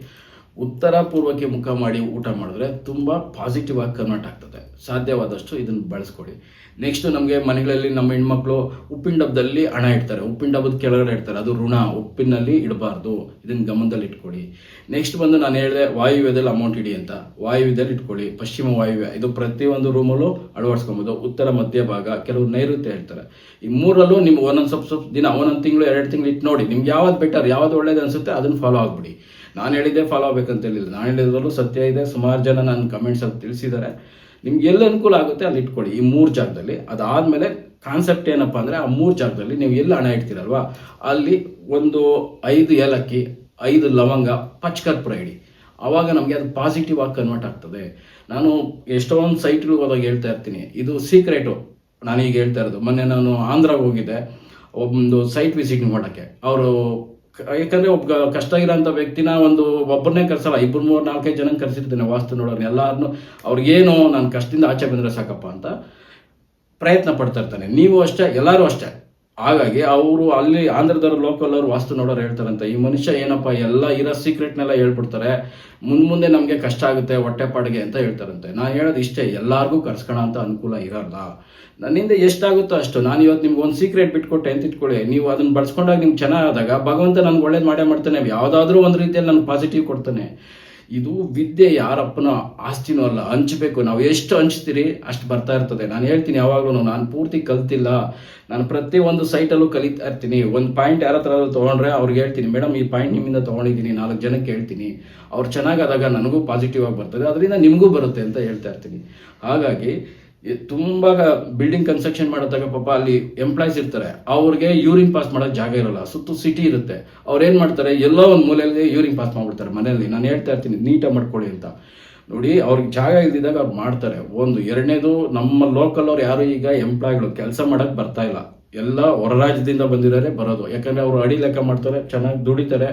ಉತ್ತರ ಪೂರ್ವಕ್ಕೆ ಮುಖ ಮಾಡಿ ಊಟ ಮಾಡಿದ್ರೆ ತುಂಬ ಪಾಸಿಟಿವ್ ಆಗಿ ಕನ್ವರ್ಟ್ ಆಗ್ತದೆ. ಸಾಧ್ಯವಾದಷ್ಟು ಇದನ್ನು ಬಳಸ್ಕೊಡಿ ನೆಕ್ಸ್ಟ್ ನಮಗೆ ಮನೆಗಳಲ್ಲಿ ನಮ್ಮ ಹೆಣ್ಮಕ್ಳು ಉಪ್ಪಿನ ಡಬ್ಬದಲ್ಲಿ ಹಣ ಇಡ್ತಾರೆ. ಉಪ್ಪಿನ ಡಬ್ಬದ ಕೆಳಗಡೆ ಇಡ್ತಾರೆ. ಅದು ಋಣ. ಉಪ್ಪಿನಲ್ಲಿ ಇಡಬಾರ್ದು. ಇದನ್ನ ಗಮನದಲ್ಲಿ ಇಟ್ಕೊಳ್ಳಿ. ನೆಕ್ಸ್ಟ್ ಬಂದು ನಾನು ಹೇಳಿದೆ, ವಾಯುವ್ಯದಲ್ಲಿ ಅಮೌಂಟ್ ಇಡಿ ಅಂತ. ವಾಯುವ್ಯದಲ್ಲಿ ಇಟ್ಕೊಳ್ಳಿ. ಪಶ್ಚಿಮ ವಾಯುವ್ಯ. ಇದು ಪ್ರತಿಯೊಂದು ರೂಮಲ್ಲೂ ಅಳವಡಿಸ್ಕೊಬೋದು. ಉತ್ತರ, ಮಧ್ಯ ಭಾಗ ಕೆಲವರು ನೈಋತ್ಯ ಹೇಳ್ತಾರೆ. ಈ ಮೂರಲ್ಲೂ ನಿಮ್ಗೆ ಒಂದೊಂದು ಸ್ವಲ್ಪ ಸ್ವಲ್ಪ ದಿನ, ಒಂದೊಂದು ತಿಂಗಳು, ಎರಡು ತಿಂಗಳು ಇಟ್ಟು ನೋಡಿ. ನಿಮ್ಗೆ ಯಾವ್ದು ಬೆಟರ್ ಯಾವ್ದು ಒಳ್ಳೇದು ಅನ್ಸುತ್ತೆ ಅದನ್ನು ಫಾಲೋ ಆಗ್ಬಿಡಿ. ನಾನು ಹೇಳಿದ್ದೆ ಫಾಲೋ ಆಗ್ಬೇಕಂತ ಹೇಳಿಲ್ಲ. ನಾನು ಹೇಳಿದ್ರಲ್ಲೂ ಸತ್ಯ ಇದೆ. ಸುಮಾರು ಜನ ನನ್ನ ಕಮೆಂಟ್ಸಲ್ಲಿ ತಿಳಿಸಿದ್ದಾರೆ. ನಿಮ್ಗೆ ಎಲ್ಲಿ ಅನುಕೂಲ ಆಗುತ್ತೆ ಅಲ್ಲಿ ಇಟ್ಕೊಳ್ಳಿ. ಈ ಮೂರು ಜಾಗದಲ್ಲಿ. ಅದಾದಮೇಲೆ ಕಾನ್ಸೆಪ್ಟ್ ಏನಪ್ಪ ಅಂದರೆ ಆ ಮೂರು ಜಾಗದಲ್ಲಿ ನೀವು ಎಲ್ಲಿ ಹಣ ಇಡ್ತೀರಲ್ವಾ? ಅಲ್ಲಿ ಒಂದು ಐದು ಏಲಕ್ಕಿ, ಐದು ಲವಂಗ ಪಚ್ಕರ್ಪುರ ಇಡಿ ಆವಾಗ ನಮಗೆ ಅದು ಪಾಸಿಟಿವ್ ಆಗಿ ಕನ್ವರ್ಟ್ ಆಗ್ತದೆ. ನಾನು ಎಷ್ಟೊಂದು ಸೈಟ್ಗಳಿಗೆ ಹೋದಾಗ ಹೇಳ್ತಾ ಇರ್ತೀನಿ. ಇದು ಸೀಕ್ರೆಟು ನಾನೀಗ ಹೇಳ್ತಾ ಇರೋದು. ಮೊನ್ನೆ ನಾನು ಆಂಧ್ರಾಗೆ ಹೋಗಿದ್ದೆ. ಒಂದು ಸೈಟ್ ವಿಸಿಟ್ ಮಾಡೋಕ್ಕೆ ಅವರು ಯಾಕಂದ್ರೆ ಒಬ್ಬ ಕಷ್ಟ ಇರೋಂಥ ವ್ಯಕ್ತಿನ ಒಂದು ಒಬ್ಬರನ್ನೇ ಕರ್ಸಲ್ಲ ಇಬ್ಬರು ಮೂರು ನಾಲ್ಕೈದು ಜನ ಕರ್ಸಿರ್ತೀನಿ ವಾಸ್ತು ನೋಡೋರು ಎಲ್ಲಾರನ್ನು ಅವ್ರಿಗೇನು ನಾನು ಕಷ್ಟದಿಂದ ಆಚೆ ಬಂದರೆ ಸಾಕಪ್ಪ ಅಂತ ಪ್ರಯತ್ನ ಪಡ್ತಾ ಇರ್ತಾನೆ. ನೀವು ಅಷ್ಟೇ, ಎಲ್ಲರೂ ಅಷ್ಟೇ. ಹಾಗಾಗಿ ಅವರು ಅಲ್ಲಿ ಆಂಧ್ರದವ್ರು ಲೋಕಲ್ ಅವರು ವಾಸ್ತು ನೋಡೋರು ಹೇಳ್ತಾರಂತೆ, ಈ ಮನುಷ್ಯ ಏನಪ್ಪ, ಎಲ್ಲ ಇರೋ ಸೀಕ್ರೆಟ್ನೆಲ್ಲ ಹೇಳ್ಬಿಡ್ತಾರೆ, ಮುಂದೆ ನಮಗೆ ಕಷ್ಟ ಆಗುತ್ತೆ ಹೊಟ್ಟೆಪಾಡಿಗೆ ಅಂತ ಹೇಳ್ತಾರಂತೆ. ನಾನು ಹೇಳೋದು ಇಷ್ಟೇ, ಎಲ್ಲರಿಗೂ ಕರ್ಸ್ಕೊಳ ಅಂತ ಅನುಕೂಲ ಇರಲ್ಲ. ನನ್ನಿಂದ ಎಷ್ಟಾಗುತ್ತೋ ಅಷ್ಟು, ನಾನು ಇವತ್ತು ನಿಮ್ಗೆ ಒಂದು ಸೀಕ್ರೆಟ್ ಬಿಟ್ಕೊಟ್ಟೆ ಅಂತ ಇಟ್ಕೊಳ್ಳಿ. ನೀವು ಅದನ್ನ ಬಳಸ್ಕೊಂಡಾಗ ನಿಮ್ಗೆ ಚೆನ್ನಾಗಾದಾಗ ಭಗವಂತ ನನ್ಗೆ ಒಳ್ಳೇದು ಮಾಡೇ ಮಾಡ್ತಾನೆ, ಯಾವುದಾದ್ರೂ ಒಂದು ರೀತಿಯಲ್ಲಿ ನನಗೆ ಪಾಸಿಟಿವ್ ಕೊಡ್ತಾನೆ. ಇದು ವಿದ್ಯೆ ಯಾರಪ್ಪನ ಆಸ್ತಿನೂ ಅಲ್ಲ, ಹಂಚಬೇಕು. ನಾವು ಎಷ್ಟು ಹಂಚ್ತೀರಿ, ಅಷ್ಟು ಬರ್ತಾ ಇರ್ತದೆ. ನಾನು ಹೇಳ್ತೀನಿ ಯಾವಾಗಲೂ ನಾನು ಪೂರ್ತಿ ಕಲ್ತಿಲ್ಲ. ನಾನು ಪ್ರತಿ ಒಂದು ಸೈಟಲ್ಲೂ ಕಲಿತಾ ಇರ್ತೀನಿ. ಒಂದು ಪಾಯಿಂಟ್ ಯಾರ ಹತ್ರ ತೊಗೊಂಡ್ರೆ ಅವ್ರಿಗೆ ಹೇಳ್ತೀನಿ, ಮೇಡಮ್, ಈ ಪಾಯಿಂಟ್ ನಿಮ್ಮಿಂದ ತೊಗೊಂಡಿದ್ದೀನಿ, ನಾಲ್ಕು ಜನಕ್ಕೆ ಹೇಳ್ತೀನಿ. ಅವ್ರು ಚೆನ್ನಾಗಾದಾಗ ನನಗೂ ಪಾಸಿಟಿವ್ ಆಗಿ ಬರ್ತದೆ. ಅದರಿಂದ ನಿಮಗೂ ಬರುತ್ತೆ ಅಂತ ಹೇಳ್ತಾ ಇರ್ತೀನಿ. ಹಾಗಾಗಿ ತುಂಬಾ ಬಿಲ್ಡಿಂಗ್ ಕನ್ಸ್ಟ್ರಕ್ಷನ್ ಮಾಡಿದಾಗ ಪಾಪ ಅಲ್ಲಿ ಎಂಪ್ಲಾಯ್ಸ್ ಇರ್ತಾರೆ. ಅವ್ರಿಗೆ ಯೂರಿನ್ ಪಾಸ್ ಮಾಡೋ ಜಾಗ ಇರಲ್ಲ. ಸುತ್ತು ಸಿಟಿ ಇರುತ್ತೆ. ಅವ್ರು ಏನು ಮಾಡ್ತಾರೆ? ಎಲ್ಲೋ ಒಂದು ಮೂಲೆಯಲ್ಲಿ ಯೂರಿನ್ ಪಾಸ್ ಮಾಡ್ಬಿಡ್ತಾರೆ ಮನೆಯಲ್ಲಿ. ನಾನು ಹೇಳ್ತಾ ಇರ್ತೀನಿ ನೀಟಾಗಿ ಮಾಡ್ಕೊಳ್ಳಿ ಅಂತ. ನೋಡಿ, ಅವ್ರಿಗೆ ಜಾಗ ಇಲ್ದಿದ್ದಾಗ ಅವ್ರು ಮಾಡ್ತಾರೆ. ಒಂದು ಎರಡನೇದು, ನಮ್ಮ ಲೋಕಲ್ ಅವ್ರು ಯಾರು ಈಗ ಎಂಪ್ಲಾಯ್ಗಳು ಕೆಲಸ ಮಾಡಕ್ ಬರ್ತಾ ಇಲ್ಲ. ಎಲ್ಲ ಹೊರ ರಾಜ್ಯದಿಂದ ಬಂದಿರೋರೆ ಬರೋದು. ಯಾಕಂದ್ರೆ ಅವರು ಅಡಿ ಲೆಕ್ಕ ಮಾಡ್ತಾರೆ, ಚೆನ್ನಾಗಿ ದುಡಿತಾರೆ,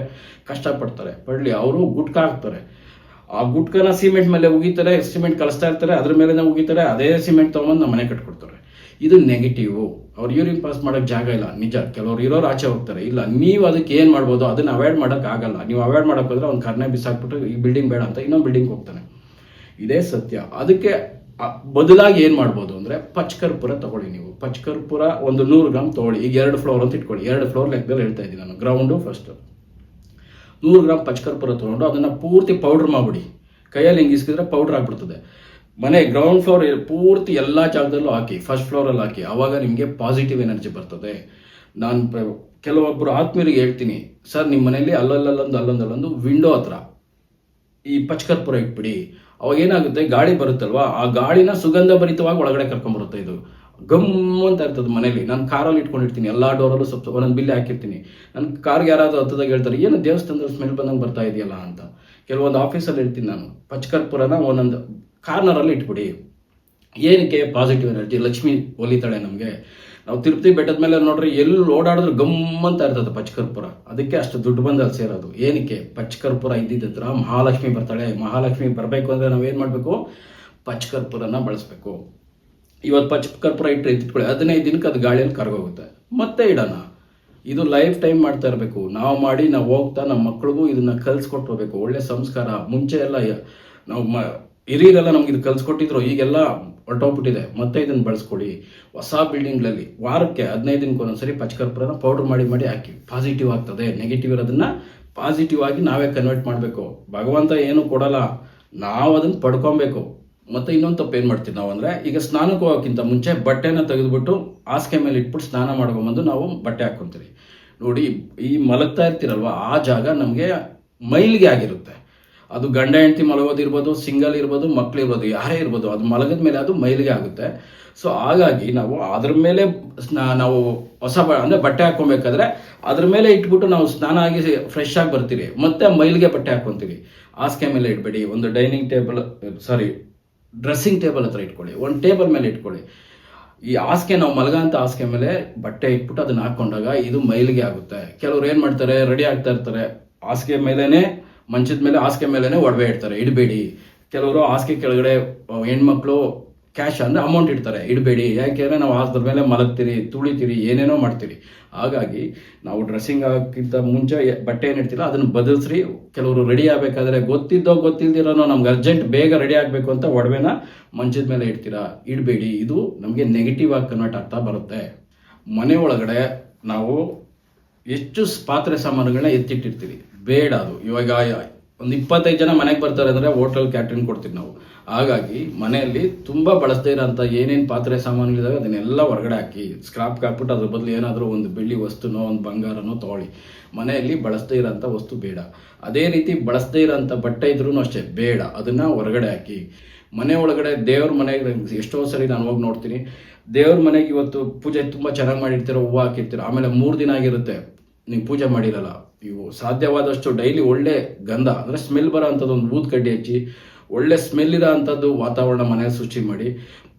ಕಷ್ಟಪಡ್ತಾರೆ. ಪಡ್ಲಿ ಅವರು ಗುಟ್ಕಾ ಹಾಕ್ತಾರೆ. ಆ ಗುಟ್ಕನ ಸಿಮೆಂಟ್ ಮೇಲೆ ಉಗಿತಾರೆ, ಸಿಮೆಂಟ್ ಕಳಿಸ್ತಾ ಇರ್ತಾರೆ, ಅದ್ರ ಮೇಲೆ ಉಗಿತಾರೆ, ಅದೇ ಸಿಮೆಂಟ್ ತಗೊಂಡು ನಮ್ಮ ಮನೆ ಕಟ್ಕೊಡ್ತಾರೆ. ಇದು ನೆಗೆಟಿವ್ ಅವ್ರು ಯೂರಿನ್ ಪಾಸ್ ಮಾಡೋಕೆ ಜಾಗ ಇಲ್ಲ. ನಿಜ, ಕೆಲವ್ರು ಇರೋರು ಆಚೆ ಹೋಗ್ತಾರೆ. ಇಲ್ಲ, ನೀವು ಅದಕ್ಕೆ ಏನು ಮಾಡ್ಬೋದು? ಅದನ್ನ ಅವಾಯ್ಡ್ ಮಾಡೋಕ್ಕಾಗಲ್ಲ ಆಗಲ್ಲ. ನೀವು ಅವಾಯ್ಡ್ ಮಾಡಕ್ ಹೋದ್ರೆ ಅವ್ನು ಕರ್ನೆ ಬಿಸಾಕ್ಬಿಟ್ಟು ಈ ಬಿಲ್ಡಿಂಗ್ ಬೇಡ ಅಂತ ಇನ್ನೊಂದು ಬಿಲ್ಡಿಂಗ್ ಹೋಗ್ತಾನೆ. ಇದೇ ಸತ್ಯ. ಅದಕ್ಕೆ ಬದಲಾಗಿ ಏನು ಮಾಡ್ಬೋದು ಅಂದರೆ ಪಚ್ಕರ್ಪುರ ತಗೊಳ್ಳಿ ನೀವು. ಪಚ್ಕರ್ಪುರ ಒಂದು ನೂರು ಗ್ರಾಮ್ ತಗೊಳ್ಳಿ. ಈಗ ಎರಡು ಫ್ಲೋರ್ ಅಂತ ಇಟ್ಕೊಳ್ಳಿ. ಎರಡು ಫ್ಲೋರ್ ಲೆಕ್ಕದಲ್ಲಿ ಹೇಳ್ತಾ ಇದ್ದೀನಿ ನಾನು. ಗ್ರೌಂಡು ಫಸ್ಟ್ ನೂರು ಗ್ರಾಮ್ ಪಚ್ಕರ್ಪುರ ತೊಗೊಂಡು ಅದನ್ನು ಪೂರ್ತಿ ಪೌಡ್ರ್ ಮಾಡಿಬಿಡಿ. ಕೈಯಲ್ಲಿ ಹಿಂಗೆ ಇಸ್ಕಿದ್ರೆ ಪೌಡ್ರ್ ಆಗ್ಬಿಡ್ತದೆ. ಮನೆ ಗ್ರೌಂಡ್ ಫ್ಲೋರ್ ಪೂರ್ತಿ ಎಲ್ಲ ಜಾಗದಲ್ಲೂ ಹಾಕಿ ಫಸ್ಟ್ ಫ್ಲೋರಲ್ಲಿ ಹಾಕಿ ಆವಾಗ ನಿಮಗೆ ಪಾಸಿಟಿವ್ ಎನರ್ಜಿ ಬರ್ತದೆ. ನಾನು ಕೆಲವೊಬ್ಬರು ಆತ್ಮೀಯರಿಗೆ ಹೇಳ್ತೀನಿ, ಸರ್ ನಿಮ್ಮ ಮನೆಯಲ್ಲಿ ಅಲ್ಲಲ್ಲೊಂದು ಅಲ್ಲೊಂದು ಅಲ್ಲೊಂದು ವಿಂಡೋ ಹತ್ರ ಈ ಪಚ್ಕರ್ಪುರ ಇಟ್ಬಿಡಿ. ಅವಾಗ ಏನಾಗುತ್ತೆ, ಗಾಳಿ ಬರುತ್ತಲ್ವಾ? ಆ ಗಾಳಿನ ಸುಗಂಧ ಭರಿತವಾಗಿ ಒಳಗಡೆ ಕರ್ಕೊಂಡ್ಬರುತ್ತೆ ಇದು. ಗಮ್ ಅಂತ ಇರ್ತದೆ ಮನೇಲಿ. ನಾನು ಕಾರಲ್ಲಿ ಇಟ್ಕೊಂಡಿರ್ತೀನಿ. ಎಲ್ಲ ಡೋರಲ್ಲೂ ಸ್ವಲ್ಪ ಒಂದೊಂದು ಬಿಲ್ಲೆ ಹಾಕಿರ್ತೀನಿ. ನನ್ನ ಕಾರ್ಗೆ ಯಾರಾದರೂ ಹತ್ತದಾಗ ಹೇಳ್ತಾರೆ, ಏನು ದೇವಸ್ಥಾನದ ಸ್ಮೆಲ್ ಬಂದಂಗೆ ಬರ್ತಾ ಇದೆಯಲ್ಲ? ಅಂತ. ಕೆಲವೊಂದು ಆಫೀಸಲ್ಲಿ ಇರ್ತೀನಿ ನಾನು. ಪಚ್ಕರ್ಪುರನ ಒಂದೊಂದು ಕಾರ್ನರಲ್ಲಿ ಇಟ್ಬಿಡಿ. ಏನಕ್ಕೆ ಪಾಸಿಟಿವ್ ಎನರ್ಜಿ ಲಕ್ಷ್ಮಿ ಒಲಿತಾಳೆ ನಮಗೆ. ನಾವು ತಿರುಪತಿ ಬೆಟ್ಟದ ಮೇಲೆ ನೋಡ್ರಿ ಎಲ್ಲಿ ಓಡಾಡಿದ್ರು ಗಮ್ ಅಂತ ಇರ್ತದೆ ಪಚ್ಕರ್ಪುರ. ಅದಕ್ಕೆ ಅಷ್ಟು ದುಡ್ಡು ಬಂದು ಅಲ್ಲಿ ಸೇರೋದು. ಏನಕ್ಕೆ? ಪಚ್ಕರ್ಪುರ ಇದ್ದಿದ್ದ ಹತ್ರ ಮಹಾಲಕ್ಷ್ಮಿ ಬರ್ತಾಳೆ. ಮಹಾಲಕ್ಷ್ಮಿ ಬರಬೇಕು ಅಂದರೆ ನಾವೇನು ಮಾಡಬೇಕು? ಪಚ್ಕರ್ಪುರನ ಬಳಸಬೇಕು. ಇವತ್ತು ಪಚ್ಕರ್ಪುರ ಇಟ್ಟರೆ ಇಟ್ಕೊಳ್ಳಿ ಹದಿನೈದು ದಿನಕ್ಕೆ ಅದು ಗಾಳಿಯಲ್ಲಿ ಕರಗೋಗುತ್ತೆ. ಮತ್ತೆ ಇಡೋಣ. ಇದು ಲೈಫ್ ಟೈಮ್ ಮಾಡ್ತಾ ಇರಬೇಕು. ನಾವು ಮಾಡಿ, ನಾವು ಹೋಗ್ತಾ ನಮ್ಮ ಮಕ್ಳಿಗೂ ಇದನ್ನ ಹೋಗ್ಬೇಕು. ಒಳ್ಳೆ ಸಂಸ್ಕಾರ. ಮುಂಚೆ ಎಲ್ಲ ನಾವು ಮ ಹಿರಿಯರೆಲ್ಲ ನಮ್ಗೆ ಇದು ಕಲ್ಸ್ಕೊಟ್ಟಿದ್ರು. ಈಗೆಲ್ಲ ಹೊರಟೋಗ್ಬಿಟ್ಟಿದೆ. ಮತ್ತೆ ಇದನ್ನ ಬಳಸ್ಕೊಳ್ಳಿ. ಹೊಸ ಬಿಲ್ಡಿಂಗ್ಗಳಲ್ಲಿ ವಾರಕ್ಕೆ ಹದಿನೈದು ದಿನಕ್ಕೆ ಒಂದೊಂದ್ಸರಿ ಪಚ್ಕರ್ಪುರನ ಪೌಡರ್ ಮಾಡಿ ಮಾಡಿ ಹಾಕಿ. ಪಾಸಿಟಿವ್ ಆಗ್ತದೆ. ನೆಗೆಟಿವ್ ಇರೋದನ್ನ ಪಾಸಿಟಿವ್ ಆಗಿ ನಾವೇ ಕನ್ವರ್ಟ್ ಮಾಡಬೇಕು. ಭಗವಂತ ಏನು ಕೊಡಲ್ಲ. ನಾವು ಅದನ್ನ ಪಡ್ಕೊಬೇಕು. ಮತ್ತೆ ಇನ್ನೊಂದು ತಪ್ಪು ಏನು ಮಾಡ್ತೀವಿ ನಾವು ಅಂದರೆ, ಈಗ ಸ್ನಾನಕ್ಕೆ ಹೋಗೋಕ್ಕಿಂತ ಮುಂಚೆ ಬಟ್ಟೆನ ತೆಗೆದುಬಿಟ್ಟು ಹಾಸಿಗೆ ಮೇಲೆ ಇಟ್ಬಿಟ್ಟು ಸ್ನಾನ ಮಾಡ್ಕೊಂಬಂದು ನಾವು ಬಟ್ಟೆ ಹಾಕ್ಕೊತೀವಿ ನೋಡಿ, ಈ ಮಲಗ್ತಾ ಇರ್ತೀರಲ್ವ, ಆ ಜಾಗ ನಮಗೆ ಮೈಲಿಗೆ ಆಗಿರುತ್ತೆ. ಅದು ಗಂಡ ಹೆಂಡತಿ ಮಲಗೋದಿರ್ಬೋದು ಸಿಂಗಲ್ ಇರ್ಬೋದು, ಮಕ್ಳು ಇರ್ಬೋದು, ಯಾರೇ ಇರ್ಬೋದು, ಅದು ಮಲಗದ ಮೇಲೆ ಅದು ಮೈಲಿಗೆ ಆಗುತ್ತೆ. ಸೊ ಹಾಗಾಗಿ ನಾವು ಅದ್ರ ಮೇಲೆ ಸ್ನಾ- ನಾವು ಹೊಸ ಬ, ಅಂದರೆ ಬಟ್ಟೆ ಹಾಕೊಬೇಕಾದ್ರೆ ಅದ್ರ ಮೇಲೆ ಇಟ್ಬಿಟ್ಟು ನಾವು ಸ್ನಾನ ಆಗಿ ಫ್ರೆಶ್ ಆಗಿ ಬರ್ತೀವಿ. ಮತ್ತೆ ಮೈಲಿಗೆ ಬಟ್ಟೆ ಹಾಕ್ಕೊತೀವಿ ಹಾಸಿಗೆ ಮೇಲೆ ಇಟ್ಬೇಡಿ ಒಂದು dining table sorry dressing table ಹತ್ರ ಇಟ್ಕೊಳ್ಳಿ. ಒಂದು ಟೇಬಲ್ ಮೇಲೆ ಇಟ್ಕೊಳ್ಳಿ. ಈ ಹಾಸಿಗೆ, ನಾವು ಮಲಗಂತ ಹಾಸಿಗೆ ಮೇಲೆ ಬಟ್ಟೆ ಇಟ್ಬಿಟ್ಟು ಅದನ್ನ ಹಾಕೊಂಡಾಗ ಇದು ಮೈಲಿಗೆ ಆಗುತ್ತೆ. ಕೆಲವ್ರು ಏನು ಮಾಡ್ತಾರೆ, ರೆಡಿ ಆಗ್ತಾ ಇರ್ತಾರೆ. ಹಾಸಿಗೆ ಮೇಲೇನೆ, ಮಂಚದ ಮೇಲೆ ಹಾಸಿಗೆ ಮೇಲೇನೆ ಒಡವೆ ಇಡ್ತಾರೆ. ಇಡಬೇಡಿ. ಕೆಲವರು ಹಾಸಿಗೆ ಕೆಳಗಡೆ ಹೆಣ್ಮಕ್ಳು ಕ್ಯಾಶ್ ಅಂದರೆ ಅಮೌಂಟ್ ಇಡ್ತಾರೆ. ಇಡಬೇಡಿ. ಯಾಕೆಂದರೆ ನಾವು ಅದ್ರ ಮೇಲೆ ಮಲಗ್ತೀರಿ, ತುಳಿತೀರಿ, ಏನೇನೋ ಮಾಡ್ತೀರಿ. ಹಾಗಾಗಿ ನಾವು ಡ್ರೆಸ್ಸಿಂಗ್ ಹಾಕಿದ್ದ ಮುಂಚೆ ಬಟ್ಟೆ ಏನು ಇಡ್ತಿಲ್ಲ, ಅದನ್ನ ಬದಲಿಸ್ರಿ. ಕೆಲವರು ರೆಡಿ ಆಗಬೇಕಾದ್ರೆ ಗೊತ್ತಿದ್ದೋ ಗೊತ್ತಿಲ್ದಿರೋನೋ ನಮ್ಗೆ ಅರ್ಜೆಂಟ್ ಬೇಗ ರೆಡಿ ಆಗಬೇಕು ಅಂತ ಒಡವೆನ ಮಂಚದ ಮೇಲೆ ಇಡ್ತೀರಾ? ಇಡಬೇಡಿ. ಇದು ನಮಗೆ ನೆಗೆಟಿವ್ ಆಗಿ ಕನ್ವರ್ಟ್ ಆಗ್ತಾ ಬರುತ್ತೆ. ಮನೆ ಒಳಗಡೆ ನಾವು ಹೆಚ್ಚು ಪಾತ್ರೆ ಸಾಮಾನುಗಳನ್ನ ಎತ್ತಿಟ್ಟಿರ್ತೀವಿ ಬೇಡ ಅದು. ಇವಾಗ ಒಂದು ಇಪ್ಪತ್ತೈದು ಜನ ಮನೆಗೆ ಬರ್ತಾರೆ ಅಂದರೆ ಹೋಟೆಲ್ ಕ್ಯಾಟ್ರಿಂಗ್ ಕೊಡ್ತೀವಿ ನಾವು. ಹಾಗಾಗಿ ಮನೆಯಲ್ಲಿ ತುಂಬ ಬಳಸದೇ ಇರೋಂಥ ಏನೇನು ಪಾತ್ರೆ ಸಾಮಾನುಗಳಿದಾವೆ ಅದನ್ನೆಲ್ಲ ಹೊರಗಡೆ ಹಾಕಿ ಸ್ಕ್ರಾಪ್ ಹಾಕ್ಬಿಟ್ಟು ಅದ್ರ ಬದಲು ಏನಾದರೂ ಒಂದು ಬೆಳ್ಳಿ ವಸ್ತುನೋ, ಒಂದು ಬಂಗಾರನೋ ತೊಗೊಳ್ಳಿ. ಮನೆಯಲ್ಲಿ ಬಳಸದೇ ಇರೋಂಥ ವಸ್ತು ಬೇಡ. ಅದೇ ರೀತಿ ಬಳಸದೇ ಇರೋಂಥ ಬಟ್ಟೆ ಇದ್ರೂ ಅಷ್ಟೇ, ಬೇಡ. ಅದನ್ನು ಹೊರಗಡೆ ಹಾಕಿ. ಮನೆ ಒಳಗಡೆ ದೇವ್ರ ಮನೆಗೆ ಎಷ್ಟೋ ಸರಿ ನಾನು ಹೋಗಿ ನೋಡ್ತೀನಿ. ದೇವ್ರ ಮನೆಗೆ ಇವತ್ತು ಪೂಜೆ ತುಂಬ ಚೆನ್ನಾಗಿ ಮಾಡಿರ್ತೀರೋ, ಹೂವು ಹಾಕಿರ್ತೀರ. ಆಮೇಲೆ ಮೂರು ದಿನ ಆಗಿರುತ್ತೆ, ನೀವು ಪೂಜೆ ಮಾಡಿರಲ್ಲ. ಇವು ಸಾಧ್ಯವಾದಷ್ಟು ಡೈಲಿ ಒಳ್ಳೆ ಗಂಧ, ಅಂದರೆ ಸ್ಮೆಲ್ ಬರೋ ಅಂಥದ್ದು ಒಂದು ಬೂತ್ ಕಡ್ಡಿ ಹಚ್ಚಿ, ಒಳ್ಳೆ ಸ್ಮೆಲ್ ಇರೋ ಅಂಥದ್ದು ವಾತಾವರಣ ಮನೆ ಸೃಷ್ಟಿ ಮಾಡಿ.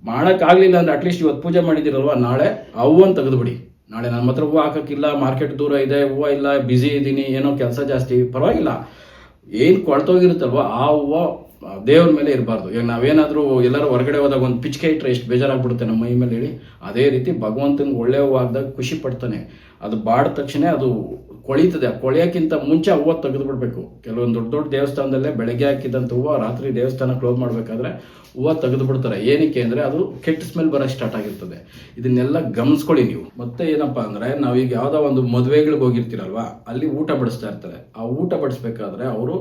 ಮಾಡೋಕ್ಕಾಗಲಿಲ್ಲ ಅಂದ್ರೆ ಅಟ್ಲೀಸ್ಟ್ ಇವತ್ತು ಪೂಜೆ ಮಾಡಿದ್ದೀರಲ್ವ? ನಾಳೆ ಹೂವನ್ನು ತೆಗೆದುಬಿಡಿ. ನಾಳೆ ನನ್ನ ಹತ್ರ ಹೂವು ಹಾಕೋಕ್ಕಿಲ್ಲ ಮಾರ್ಕೆಟ್ ದೂರ ಇದೆ, ಹೂವು ಇಲ್ಲ ಬ್ಯುಸಿ ಇದ್ದೀನಿ, ಏನೋ ಕೆಲಸ ಜಾಸ್ತಿ, ಪರವಾಗಿಲ್ಲ. ಏನು ಕೊಳ್ತೋಗಿರುತ್ತಲ್ವ? ಆ ಹೂವು ದೇವ್ರ ಮೇಲೆ ಇರಬಾರ್ದು. ಈಗ ನಾವೇನಾದರೂ ಎಲ್ಲರೂ ಹೊರಗಡೆ ಹೋದಾಗ ಒಂದು ಪಿಚ್ಕೆ ಇಟ್ಟರೆ ಎಷ್ಟು ಬೇಜಾರಾಗ್ಬಿಡುತ್ತೆ ನಮ್ಮ ಮೈ ಮೇಲೆ ಹೇಳಿ, ಅದೇ ರೀತಿ ಭಗವಂತನ ಒಳ್ಳೆ ಹೂವು ಹಾಕ್ದಾಗ ಖುಷಿ ಪಡ್ತಾನೆ. ಅದು ಬಾಡ ತಕ್ಷಣ ಅದು ಕೊಳಿತದೆ. ಕೊಳೆಯೋಕ್ಕಿಂತ ಮುಂಚೆ ಹೂವು ತೆಗೆದು ಬಿಡಬೇಕು ಕೆಲವೊಂದು ದೊಡ್ಡ ದೊಡ್ಡ ದೇವಸ್ಥಾನದಲ್ಲೇ ಬೆಳಗ್ಗೆ ಹಾಕಿದಂಥ ಹೂವು ರಾತ್ರಿ ದೇವಸ್ಥಾನ ಕ್ಲೋಸ್ ಮಾಡಬೇಕಾದ್ರೆ ಹೂವು ತೆಗೆದು ಬಿಡ್ತಾರೆ ಏನಕ್ಕೆ ಅಂದರೆ ಅದು ಕೆಟ್ಟ ಸ್ಮೆಲ್ ಬರೋಕ್ಕೆ ಸ್ಟಾರ್ಟ್ ಆಗಿರ್ತದೆ. ಇದನ್ನೆಲ್ಲ ಗಮನಿಸ್ಕೊಳ್ಳಿ ನೀವು. ಮತ್ತೆ ಏನಪ್ಪಾ ಅಂದರೆ ಈಗ ಯಾವುದೋ ಒಂದು ಮದುವೆಗಳಿಗೆ ಹೋಗಿರ್ತೀರಲ್ವಾ? ಅಲ್ಲಿ ಊಟ ಬಡಿಸ್ತಾ ಇರ್ತಾರೆ. ಆ ಊಟ ಬಡಿಸ್ಬೇಕಾದ್ರೆ ಅವರು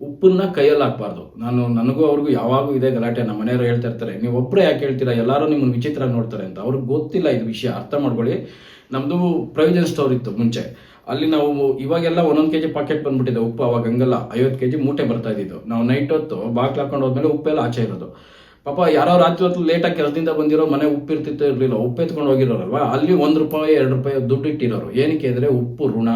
ಉಪ್ಪನ್ನ ಕೈಯಲ್ಲಿ ಹಾಕ್ಬಾರ್ದು. ನಾನು, ನನಗೂ ಅವ್ರಿಗೂ ಯಾವಾಗೂ ಇದೆ ಗಲಾಟೆ. ನಮ್ಮ ಮನೆಯವರು ಹೇಳ್ತಾ ಇರ್ತಾರೆ, ನೀವು ಒಬ್ಬರೇ ಯಾಕೆ ಹೇಳ್ತೀರಾ? ಎಲ್ಲರೂ ನಿಮ್ಮನ್ನು ವಿಚಿತ್ರ ನೋಡ್ತಾರೆ ಅಂತ. ಅವ್ರಿಗೆ ಗೊತ್ತಿಲ್ಲ ಇದು ವಿಷಯ. ಅರ್ಥ ಮಾಡ್ಕೊಳ್ಳಿ. ನಮ್ಮದು ಪ್ರೊವಿಜನ್ ಸ್ಟೋರ್ ಇತ್ತು ಮುಂಚೆ. ಅಲ್ಲಿ ನಾವು ಇವಾಗೆಲ್ಲ ಒಂದೊಂದು ಕೆಜಿ ಪಾಕೆಟ್ ಬಂದ್ಬಿಟ್ಟಿದೆ ಉಪ್ಪು, ಅವಾಗ ಹಂಗಲ್ಲ. ಐವತ್ತು ಕೆಜಿ ಮೂಟೆ ಬರ್ತಾ ಇದ್ದಿದ್ದು. ನಾವು ನೈಟ್ ಹೊತ್ತು ಬಾಕ್ಲು ಹಾಕೊಂಡು ಹೋದ್ಮೇಲೆ ಉಪ್ಪೆಲ್ಲ ಆಚೆ ಇರೋದು. ಪಾಪ ಯಾರೋ ರಾತ್ರಿ ಹೊತ್ತು ಲೇಟಾಗಿ ಕೆಲಸದಿಂದ ಬಂದಿರೋ ಮನೆ ಉಪ್ಪು ಇರ್ತಿತ್ತು ಇರಲಿಲ್ಲ, ಉಪ್ಪು ಎತ್ಕೊಂಡು ಹೋಗಿರೋರಲ್ವಾ? ಅಲ್ಲಿ ಒಂದು ರೂಪಾಯಿ, ಎರಡು ರೂಪಾಯಿ ದುಡ್ಡು ಇಟ್ಟಿರೋರು. ಏನಕ್ಕೆ ಅಂದರೆ ಉಪ್ಪು ಋಣ.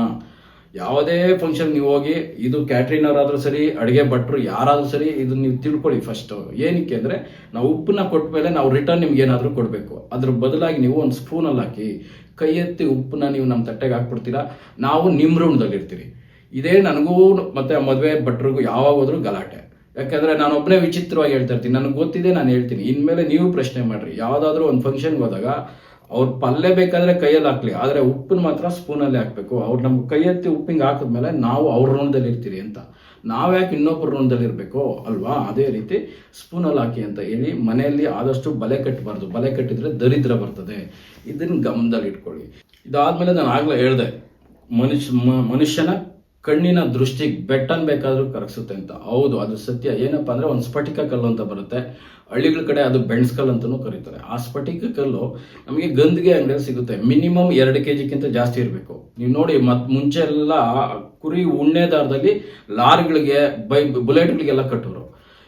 ಯಾವುದೇ ಫಂಕ್ಷನ್ ನೀವು ಹೋಗಿ, ಇದು ಕ್ಯಾಟ್ರಿನ್ ಅವರಾದ್ರೂ ಸರಿ, ಅಡುಗೆ ಭಟ್ರು ಯಾರಾದರೂ ಸರಿ, ಇದು ನೀವು ತಿಳ್ಕೊಳ್ಳಿ ಫಸ್ಟು ಏನಕ್ಕೆ ಅಂದರೆ ನಾವು ಉಪ್ಪನ್ನ ಕೊಟ್ಟ ಮೇಲೆ ನಾವು ರಿಟರ್ನ್ ನಿಮ್ಗೆ ಏನಾದರೂ ಕೊಡಬೇಕು. ಅದ್ರ ಬದಲಾಗಿ ನೀವು ಒಂದು ಸ್ಪೂನಲ್ಲಿ ಹಾಕಿ ಕೈ ಎತ್ತಿ ಉಪ್ಪನ್ನ ನೀವು ನಮ್ಮ ತಟ್ಟೆಗೆ ಹಾಕ್ಬಿಡ್ತೀರಾ? ನಾವು ನಿಮ್ಮ ಋಣದಲ್ಲಿರ್ತೀರಿ ಇದೇ ನನಗೂ ಮತ್ತೆ ಮದುವೆ ಭಟ್ರಿಗೂ ಯಾವಾಗ ಹೋದ್ರೂ ಗಲಾಟೆ. ಯಾಕಂದ್ರೆ ನಾನು ಒಬ್ಬನೇ ವಿಚಿತ್ರವಾಗಿ ಹೇಳ್ತಾ ಇರ್ತೀನಿ. ನನಗೆ ಗೊತ್ತಿದೆ, ನಾನು ಹೇಳ್ತೀನಿ. ಇನ್ಮೇಲೆ ನೀವು ಪ್ರಶ್ನೆ ಮಾಡ್ರಿ. ಯಾವುದಾದ್ರೂ ಒಂದು ಫಂಕ್ಷನ್ಗೆ ಹೋದಾಗ ಅವ್ರು ಪಲ್ಯ ಬೇಕಾದ್ರೆ ಕೈಯಲ್ಲಿ ಹಾಕ್ಲಿ. ಆದರೆ ಉಪ್ಪನ್ನ ಮಾತ್ರ ಸ್ಪೂನಲ್ಲಿ ಹಾಕಬೇಕು. ಅವ್ರು ನಮ್ಗೆ ಕೈ ಎತ್ತಿ ಉಪ್ಪಿಂಗ್ ಹಾಕಿದ್ಮೇಲೆ ನಾವು ಅವ್ರ ಋಣದಲ್ಲಿ ಇರ್ತೀರಿ ಅಂತ. ನಾವ್ಯಾಕೆ ಇನ್ನೊಬ್ಬರ ಋಣದಲ್ಲಿ ಇರಬೇಕು? ಅಲ್ವಾ? ಅದೇ ರೀತಿ ಸ್ಪೂನಲ್ಲಿ ಹಾಕಿ ಅಂತ ಹೇಳಿ ಮನೆಯಲ್ಲಿ ಆದಷ್ಟು ಬಲೆ ಕಟ್ಟಬಾರ್ದು ಬಲೆ ಕಟ್ಟಿದ್ರೆ ದರಿದ್ರ ಬರ್ತದೆ. ಇದನ್ನ ಗಮನದಲ್ಲಿ ಇಟ್ಕೊಳ್ಳಿ. ಇದಾದ್ಮೇಲೆ ನಾನು ಆಗ್ಲೇ ಹೇಳ್ದೆ, ಮನುಷ್ಯ ಮನುಷ್ಯನ ಕಣ್ಣಿನ ದೃಷ್ಟಿಗೆ ಬೆಟ್ಟನ್ ಬೇಕಾದ್ರೂ ಕರಗಿಸುತ್ತೆ ಅಂತ. ಹೌದು, ಅದು ಸತ್ಯ. ಏನಪ್ಪ ಅಂದ್ರೆ ಒಂದು ಸ್ಫಟಿಕ ಕಲ್ಲು ಅಂತ ಬರುತ್ತೆ. ಹಳ್ಳಿಗಳ ಕಡೆ ಅದು ಬೆಣ್ಸ್ ಅಂತಲೂ ಕರೀತಾರೆ. ಆ ಸ್ಫಟಿಕ ಕಲ್ಲು ನಮಗೆ ಗಂದಿಗೆ ಅಂಗಡಿಯಲ್ಲಿ ಸಿಗುತ್ತೆ. ಮಿನಿಮಮ್ ಎರಡು ಕೆ ಜಿಗಿಂತ ಜಾಸ್ತಿ ಇರಬೇಕು. ನೀವು ನೋಡಿ, ಮತ್ ಮುಂಚೆ ಎಲ್ಲ ಕುರಿ ಉಣ್ಣೆ ದಾರದಲ್ಲಿ ಲಾರಿಗಳಿಗೆ, ಬೈ, ಬುಲೆಟ್ಗಳಿಗೆಲ್ಲ ಕಟ್ಟೋರು.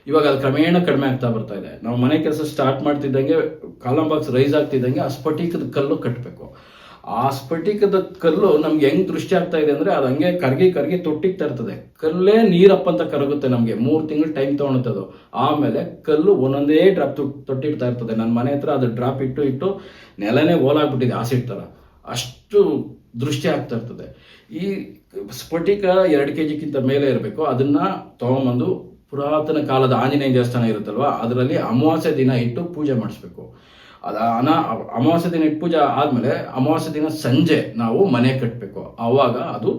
ಇವಾಗ ಅದು ಕ್ರಮೇಣ ಕಡಿಮೆ ಆಗ್ತಾ ಬರ್ತಾ ಇದೆ. ನಾವು ಮನೆ ಕೆಲಸ ಸ್ಟಾರ್ಟ್ ಮಾಡ್ತಿದ್ದಂಗೆ ಕಾಲಂ ಬಾಕ್ಸ್ ರೈಸ್ ಆಗ್ತಿದ್ದಂಗೆ ಆ ಸ್ಫಟಿಕದ ಕಲ್ಲು ಕಟ್ಟಬೇಕು ಆ ಸ್ಫಟಿಕದ ಕಲ್ಲು ನಮ್ಗೆ ಹೆಂಗ್ ದೃಷ್ಟಿ ಆಗ್ತಾ ಇದೆ ಅಂದ್ರೆ ಅದು ಹಂಗೆ ಕರಗಿ ಕರಗಿ ತೊಟ್ಟಿಗೆ ಇರ್ತದೆ. ಕಲ್ಲೇ ನೀರಪ್ಪ ಅಂತ ಕರಗುತ್ತೆ ನಮ್ಗೆ. ಮೂರು ತಿಂಗಳು ಟೈಮ್ ತಗೊಳುತ್ತೆ ಅದು. ಆಮೇಲೆ ಕಲ್ಲು ಒಂದೊಂದೇ ಡ್ರಾಪ್ ತೊಟ್ಟಿಡ್ತಾ ಇರ್ತದೆ. ನನ್ನ ಮನೆ ಹತ್ರ ಅದು ಡ್ರಾಪ್ ಇಟ್ಟು ಇಟ್ಟು ನೆಲನೇ ಓಲಾಗ್ಬಿಟ್ಟಿದೆ ಆಸಿಡ್ ತರ. ಅಷ್ಟು ದೃಷ್ಟಿ ಆಗ್ತಾ ಇರ್ತದೆ. ಈ ಸ್ಫಟಿಕ ಎರಡು ಕೆ ಜಿಗಿಂತ ಮೇಲೆ ಇರಬೇಕು. ಅದನ್ನ ತಗೊಂಬಂದು ಪುರಾತನ ಕಾಲದ ಆಂಜನೇಯ ದೇವಸ್ಥಾನ ಇರುತ್ತಲ್ವಾ, ಅದರಲ್ಲಿ ಅಮಾವಾಸ್ಯೆ ದಿನ ಇಟ್ಟು ಪೂಜೆ ಮಾಡಿಸ್ಬೇಕು. ಅದ ಅನ ಅಮಾವಾಸ್ಯೆ ದಿನ ಇಟ್ಟು ಪೂಜೆ ಆದಮೇಲೆ ಅಮಾವಾಸ್ಯೆ ದಿನ ಸಂಜೆ ನಾವು ಮನೆ ಕಟ್ಟಬೇಕು ಆವಾಗ ಅದು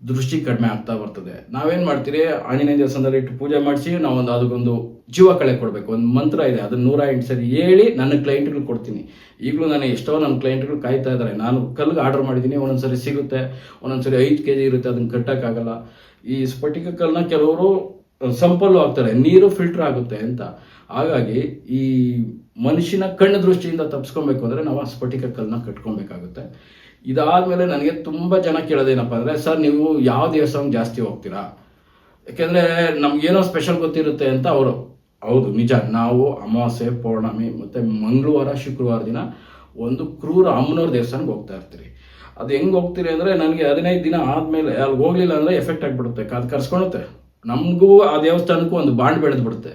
ದೃಷ್ಟಿ ಕಡಿಮೆ ಆಗ್ತಾ ಬರ್ತದೆ. ನಾವೇನು ಮಾಡ್ತೀರಿ, ಆಂಜನೇಯ ದೇವಸ್ಥಾನದಲ್ಲಿ ಇಟ್ಟು ಪೂಜೆ ಮಾಡಿಸಿ ನಾವೊಂದು ಅದಕ್ಕೊಂದು ಜೀವ ಕಳೆ ಕೊಡಬೇಕು. ಒಂದು ಮಂತ್ರ ಇದೆ, ಅದನ್ನ ನೂರ ಎಂಟು ಸರಿ ಹೇಳಿ ನನ್ನ ಕ್ಲೈಂಟ್ಗಳು ಕೊಡ್ತೀನಿ. ಈಗಲೂ ನಾನು ಎಷ್ಟೋ ನನ್ನ ಕ್ಲೈಂಟ್ಗಳು ಕಾಯ್ತಾ ಇದ್ದಾರೆ. ನಾನು ಕಲ್ಗೆ ಆರ್ಡರ್ ಮಾಡಿದ್ದೀನಿ, ಒಂದೊಂದ್ಸರಿ ಸಿಗುತ್ತೆ, ಒಂದೊಂದ್ಸರಿ ಐದು ಕೆ ಜಿ ಇರುತ್ತೆ, ಅದನ್ನ ಕಟ್ಟೋಕ್ಕಾಗಲ್ಲ. ಈ ಸ್ಫಟಿಕ ಕಲ್ಲನ್ನ ಕೆಲವರು ಸಂಪಲ್ಲು ಆಗ್ತಾರೆ, ನೀರು ಫಿಲ್ಟರ್ ಆಗುತ್ತೆ ಅಂತ. ಹಾಗಾಗಿ ಈ ಮನುಷ್ಯನ ಕಣ್ಣು ದೃಷ್ಟಿಯಿಂದ ತಪ್ಪಿಸ್ಕೊಬೇಕು ಅಂದ್ರೆ ನಾವು ಆ ಸ್ಫಟಿಕ ಕಲ್ಲನ್ನ ಕಟ್ಕೊಬೇಕಾಗುತ್ತೆ. ಇದಾದ್ಮೇಲೆ ನನಗೆ ತುಂಬಾ ಜನ ಕೇಳೋದೇನಪ್ಪ ಅಂದ್ರೆ, ಸರ್, ನೀವು ಯಾವ ದೇವಸ್ಥಾನಕ್ಕೆ ಜಾಸ್ತಿ ಹೋಗ್ತೀರಾ? ಯಾಕೆಂದ್ರೆ ನಮ್ಗೇನೋ ಸ್ಪೆಷಲ್ ಗೊತ್ತಿರುತ್ತೆ ಅಂತ ಅವರು. ಹೌದು, ನಿಜ. ನಾವು ಅಮಾವಾಸ್ಯೆ, ಪೌರ್ಣಮಿ ಮತ್ತೆ ಮಂಗಳವಾರ, ಶುಕ್ರವಾರ ದಿನ ಒಂದು ಕ್ರೂರ ಅಮ್ಮನವ್ರ ದೇವಸ್ಥಾನಕ್ಕೆ ಹೋಗ್ತಾ ಇರ್ತೀರಿ. ಅದು ಹೆಂಗ್ ಹೋಗ್ತೀರಿ ಅಂದ್ರೆ, ನನಗೆ ಹದಿನೈದು ದಿನ ಆದ್ಮೇಲೆ, ಅಲ್ಲಿ ಹೋಗ್ಲಿಲ್ಲ ಅಂದ್ರೆ ಎಫೆಕ್ಟ್ ಆಗಿಬಿಡುತ್ತೆ. ಅದು ಕರ್ಸ್ಕೊಳುತ್ತೆ. ನಮಗೂ ಆ ದೇವಸ್ಥಾನಕ್ಕೂ ಒಂದು ಬಾಂಡ್ ಬೆಳೆದು ಬಿಡುತ್ತೆ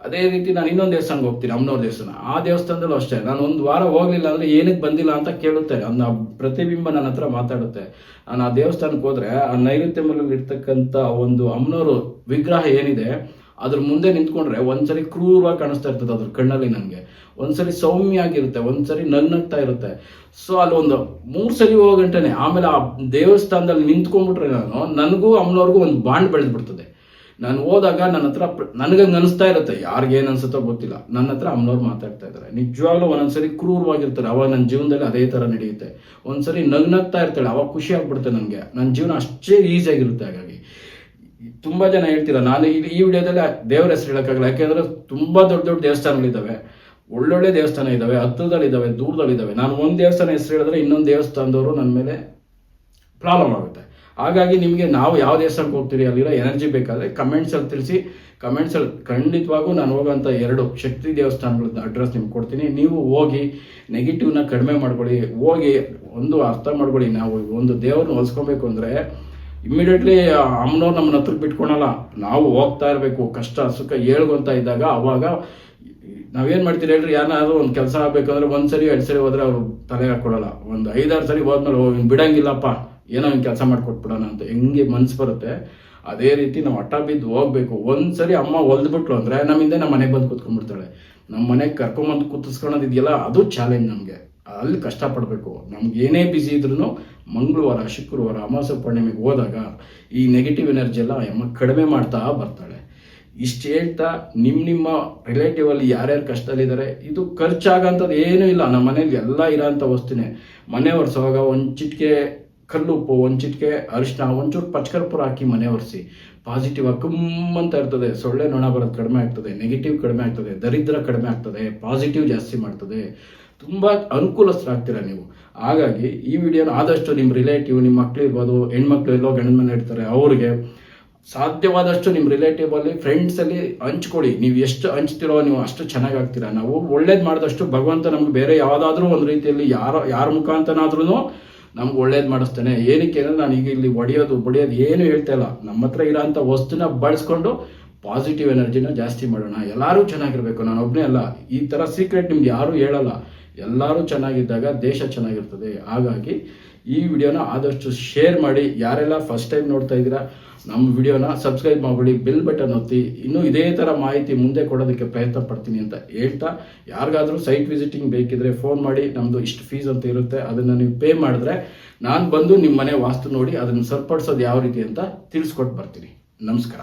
ಅದೇ ರೀತಿ ನಾನು ಇನ್ನೊಂದು ದೇವಸ್ಥಾನಕ್ಕೆ ಹೋಗ್ತೀನಿ ಅಮ್ಮನವ್ರ ದೇವಸ್ಥಾನ. ಆ ದೇವಸ್ಥಾನದಲ್ಲೂ ಅಷ್ಟೇ, ನಾನು ಒಂದು ವಾರ ಹೋಗ್ಲಿಲ್ಲ ಅಂದರೆ ಏನಕ್ಕೆ ಬಂದಿಲ್ಲ ಅಂತ ಕೇಳುತ್ತೆ ಅದನ್ನ ಪ್ರತಿಬಿಂಬ ನನ್ನ ಹತ್ರ ಮಾತಾಡುತ್ತೆ. ನಾನು ಆ ದೇವಸ್ಥಾನಕ್ಕೆ ಹೋದರೆ ಆ ನೈಋತ್ಯ ಮೂಲಲ್ಲಿ ಇರ್ತಕ್ಕಂಥ ಒಂದು ಅಮ್ಮನವರು ವಿಗ್ರಹ ಏನಿದೆ, ಅದ್ರ ಮುಂದೆ ನಿಂತ್ಕೊಂಡ್ರೆ ಒಂದ್ಸರಿ ಕ್ರೂರವಾಗಿ ಕಾಣಿಸ್ತಾ ಇರ್ತದೆ ಅದ್ರ ಕಣ್ಣಲ್ಲಿ ನನಗೆ ಒಂದ್ಸರಿ ಸೌಮ್ಯ ಆಗಿರುತ್ತೆ ಒಂದ್ಸರಿ ನಗ್ನಗ್ತಾ ಇರುತ್ತೆ. ಸೊ ಅಲ್ಲಿ ಒಂದು ಮೂರು ಸರಿ ಹೋಗೋ ಗಂಟೆನೆ, ಆಮೇಲೆ ಆ ದೇವಸ್ಥಾನದಲ್ಲಿ ನಿಂತ್ಕೊಂಡ್ಬಿಟ್ರೆ ನಾನು, ನನಗೂ ಅಮ್ಮನವ್ರಿಗೂ ಒಂದು ಬಾಂಡ್ ಬೆಳೆದ್ಬಿಡ್ತದೆ. ನಾನು ಹೋದಾಗ ನನ್ನ ಹತ್ರ ನನಗೆ ಅನಿಸ್ತಾ ಇರುತ್ತೆ. ಯಾರಿಗೇನು ಅನ್ಸುತ್ತೋ ಗೊತ್ತಿಲ್ಲ. ನನ್ನ ಹತ್ರ ಅಮ್ಮನವ್ರು ಮಾತಾಡ್ತಾ ಇದ್ದಾರೆ. ನಿಜವಾಗ್ಲೂ ಒಂದೊಂದ್ಸರಿ ಕ್ರೂರವಾಗಿರ್ತಾರೆ. ಅವಾಗ ನನ್ನ ಜೀವನದಲ್ಲಿ ಅದೇ ಥರ ನಡೆಯುತ್ತೆ. ಒಂದ್ಸರಿ ನಗ್ನಗ್ತಾ ಇರ್ತಾಳೆ. ಅವಾಗ ಖುಷಿ ಆಗ್ಬಿಡುತ್ತೆ ನನಗೆ. ನನ್ನ ಜೀವನ ಅಷ್ಟೇ ಈಸಿಯಾಗಿರುತ್ತೆ ಹಾಗಾಗಿ. ತುಂಬಾ ಜನ ಹೇಳ್ತೀರಾ, ನಾನು ಈ ಈ ವಿಡಿಯೋದಲ್ಲಿ ದೇವರ ಹೆಸರು ಹೇಳಕ್ಕಾಗಲ್ಲ. ಯಾಕೆಂದ್ರೆ ತುಂಬಾ ದೊಡ್ಡ ದೊಡ್ಡ ದೇವಸ್ಥಾನಗಳಿದ್ದಾವೆ ಒಳ್ಳೊಳ್ಳೆ ದೇವಸ್ಥಾನ ಇದ್ದಾವೆ ಹತ್ತಿರದಲ್ಲಿದ್ದಾವೆ ದೂರದಲ್ಲಿದ್ದಾವೆ ನಾನು ಒಂದು ದೇವಸ್ಥಾನ ಹೆಸರು ಹೇಳಿದ್ರೆ ಇನ್ನೊಂದು ದೇವಸ್ಥಾನದವರು ನನ್ನ ಮೇಲೆ ಪ್ರಾಬ್ಲಮ್ ಆಗುತ್ತೆ. ಹಾಗಾಗಿ ನಿಮಗೆ ನಾವು ಯಾವ ದೇವಸ್ಥಾನಕ್ಕೆ ಹೋಗ್ತೀರಿ, ಅಲ್ಲಿರೋ ಎನರ್ಜಿ ಬೇಕಾದರೆ ಕಮೆಂಟ್ಸಲ್ಲಿ ತಿಳಿಸಿ. ಕಮೆಂಟ್ಸಲ್ಲಿ ಖಂಡಿತವಾಗೂ ನಾನು ಹೋಗೋಂಥ ಎರಡು ಶಕ್ತಿ ದೇವಸ್ಥಾನಗಳ ಅಡ್ರೆಸ್ ನಿಮ್ಗೆ ಕೊಡ್ತೀನಿ. ನೀವು ಹೋಗಿ ನೆಗೆಟಿವ್ನ ಕಡಿಮೆ ಮಾಡ್ಕೊಳ್ಳಿ. ಹೋಗಿ ಒಂದು ಅರ್ಥ ಮಾಡ್ಕೊಳ್ಳಿ. ನಾವು ಒಂದು ದೇವ್ರನ್ನ ಹೊಲಿಸ್ಕೊಬೇಕು ಅಂದರೆ ಇಮ್ಮಿಡಿಯೇಟ್ಲಿ ಅಮ್ಮನವ್ರು ನಮ್ಮನ್ನ ಹತ್ರ ಬಿಟ್ಕೊಳಲ್ಲ. ನಾವು ಹೋಗ್ತಾ ಇರಬೇಕು. ಕಷ್ಟ, ಸುಖ ಹೇಳ್ಕೊಂತ ಇದ್ದಾಗ ಅವಾಗ ನಾವೇನು ಮಾಡ್ತೀರಿ ಹೇಳ್ರಿ? ಯಾರಾದ್ರೂ ಒಂದು ಕೆಲಸ ಆಗಬೇಕಂದ್ರೆ ಒಂದು ಸರಿ ಎರಡು ಸರಿ ಹೋದರೆ ಅವರು ತಲೆ ಹಾಕ್ಕೊಳ್ಳಲ್ಲ ಒಂದು ಐದಾರು ಸರಿ ಹೋದ್ಮೇಲೆ ಹೋಗಿ ಬಿಡಂಗಿಲ್ಲಪ್ಪ. ಏನೋ ಒಂದು ಕೆಲಸ ಮಾಡಿಕೊಟ್ಬಿಡೋಣ ಅಂತ ಹೆಂಗೆ ಮನ್ಸು ಬರುತ್ತೆ, ಅದೇ ರೀತಿ ನಾವು ಹಠ ಬಿದ್ದು ಹೋಗ್ಬೇಕು. ಒಂದ್ಸರಿ ಅಮ್ಮ ಹೊಲ್ದ್ಬಿಟ್ಲು ಅಂದ್ರೆ ನಮ್ಮಿಂದ ನಮ್ಮ ಮನೆಗೆ ಬಂದು ಕೂತ್ಕೊಂಡ್ಬಿಡ್ತಾಳೆ. ನಮ್ಮ ಮನೆಗೆ ಕರ್ಕೊಂಬಂದು ಇದೆಯಲ್ಲ, ಅದು ಚಾಲೆಂಜ್ ನಮಗೆ. ಅಲ್ಲಿ ಕಷ್ಟಪಡಬೇಕು ನಮ್ಗೆ ಏನೇ ಬಿಸಿ ಇದ್ರೂ ಮಂಗಳವಾರ, ಶುಕ್ರವಾರ, ಅಮಾವಾಸ್ಯ ಪೂರ್ಣಿಮೆಗೆ ಹೋದಾಗ ಈ ನೆಗೆಟಿವ್ ಎನರ್ಜಿ ಎಲ್ಲ ಅಮ್ಮ ಕಡಿಮೆ ಮಾಡ್ತಾ ಬರ್ತಾಳೆ. ಇಷ್ಟು ಹೇಳ್ತಾ ನಿಮ್ಮ ನಿಮ್ಮ ರಿಲೇಟಿವ್ ಅಲ್ಲಿ ಯಾರ್ಯಾರು ಕಷ್ಟದಲ್ಲಿದ್ದಾರೆ ಇದು ಖರ್ಚಾಗಂಥದ್ದು ಏನೂ ಇಲ್ಲ. ನಮ್ಮ ಮನೇಲಿ ಎಲ್ಲ ಇರೋಂಥ ವಸ್ತುನೇ. ಮನೆ ಒರೆಸುವಾಗ ಒಂದು ಚಿಟಿಕೆ ಕಲ್ಲುಪ್ಪು ಉಪ್ಪು ಚಿಟಿಕೆ ಅರಿಶಿನ ಒಂಚೂರು ಪಚ್ಕರ್ಪುರ ಹಾಕಿ ಮನೆ ಒರೆಸಿ. ಪಾಸಿಟಿವ್ ಆಗಿ ಕಮ್ ಅಂತ ಇರ್ತದೆ. ಸೊಳ್ಳೆ ನೊಣ ಬರೋದು ಕಡಿಮೆ ಆಗ್ತದೆ. ನೆಗೆಟಿವ್ ಕಡಿಮೆ ಆಗ್ತದೆ. ದರಿದ್ರ ಕಡಿಮೆ ಆಗ್ತದೆ. ಪಾಸಿಟಿವ್ ಜಾಸ್ತಿ ಮಾಡ್ತದೆ. ತುಂಬ ಅನುಕೂಲಸ್ಥರಾಗ್ತೀರ ನೀವು. ಹಾಗಾಗಿ ಈ ವಿಡಿಯೋನ ಆದಷ್ಟು ನಿಮ್ಮ ರಿಲೇಟಿವ್ ನಿಮ್ಮ ಮಕ್ಳು ಇರ್ಬೋದು, ಹೆಣ್ಮಕ್ಳು ಎಲ್ಲೋ ಗಂಡನ ಮನೆ ಇರ್ತಾರೆ, ಅವ್ರಿಗೆ ಸಾಧ್ಯವಾದಷ್ಟು ನಿಮ್ಮ ರಿಲೇಟಿವ್ ಅಲ್ಲಿ ಫ್ರೆಂಡ್ಸ್ ಅಲ್ಲಿ ಹಂಚ್ಕೊಳ್ಳಿ ನೀವು ಎಷ್ಟು ಹಂಚ್ತಿರೋ, ನೀವು ಅಷ್ಟು ಚೆನ್ನಾಗಾಗ್ತೀರಾ. ನಾವು ಒಳ್ಳೇದು ಮಾಡಿದಷ್ಟು ಭಗವಂತ ನಮ್ಗೆ ಬೇರೆ ಯಾವುದಾದ್ರೂ ಒಂದು ರೀತಿಯಲ್ಲಿ ಯಾರ ಯಾರ ಮುಖಾಂತನಾದ್ರೂ ನಮ್ಗೆ ಒಳ್ಳೇದು ಮಾಡಿಸ್ತಾನೆ. ಏನಕ್ಕೆ ಅಂದರೆ ನಾನು ಈಗ ಇಲ್ಲಿ ಒಡೆಯೋದು, ಬಡಿಯೋದು ಏನು ಹೇಳ್ತಾ ಇಲ್ಲ. ನಮ್ಮ ಹತ್ರ ಇರೋಂಥ ವಸ್ತುನ ಬಳಸ್ಕೊಂಡು ಪಾಸಿಟಿವ್ ಎನರ್ಜಿನ ಜಾಸ್ತಿ ಮಾಡೋಣ. ಎಲ್ಲರೂ ಚೆನ್ನಾಗಿರ್ಬೇಕು. ನಾನು ಒಬ್ಬನೇ ಅಲ್ಲ. ಈ ಥರ ಸೀಕ್ರೆಟ್ ನಿಮ್ಗೆ ಯಾರೂ ಹೇಳಲ್ಲ. ಎಲ್ಲರೂ ಚೆನ್ನಾಗಿದ್ದಾಗ ದೇಶ ಚೆನ್ನಾಗಿರ್ತದೆ. ಹಾಗಾಗಿ ಈ ವಿಡಿಯೋನ ಆದಷ್ಟು ಶೇರ್ ಮಾಡಿ. ಯಾರೆಲ್ಲ ಫಸ್ಟ್ ಟೈಮ್ ನೋಡ್ತಾ ಇದ್ದೀರಾ ನಮ್ಮ ವಿಡಿಯೋನ ಸಬ್ಸ್ಕ್ರೈಬ್ ಮಾಡಿಬಿಡಿ, ಬೆಲ್ ಬಟನ್ ಒತ್ತಿ. ಇನ್ನೂ ಇದೇ ಥರ ಮಾಹಿತಿ ಮುಂದೆ ಕೊಡೋದಕ್ಕೆ ಪ್ರಯತ್ನ ಪಡ್ತೀನಿ ಅಂತ ಹೇಳ್ತಾ. ಯಾರಿಗಾದರೂ ಸೈಟ್ ವಿಸಿಟಿಂಗ್ ಬೇಕಿದ್ರೆ ಫೋನ್ ಮಾಡಿ ನಮ್ಮದು ಇಷ್ಟು ಫೀಸ್ ಅಂತ ಇರುತ್ತೆ, ಅದನ್ನು ನೀವು ಪೇ ಮಾಡಿದ್ರೆ ನಾನು ಬಂದು ನಿಮ್ಮ ಮನೆ ವಾಸ್ತು ನೋಡಿ, ಅದನ್ನು ಸರಿಪಡಿಸೋದು ಯಾವ ರೀತಿ ಅಂತ ತಿಳಿಸ್ಕೊಟ್ಟು ಬರ್ತೀನಿ. ನಮಸ್ಕಾರ.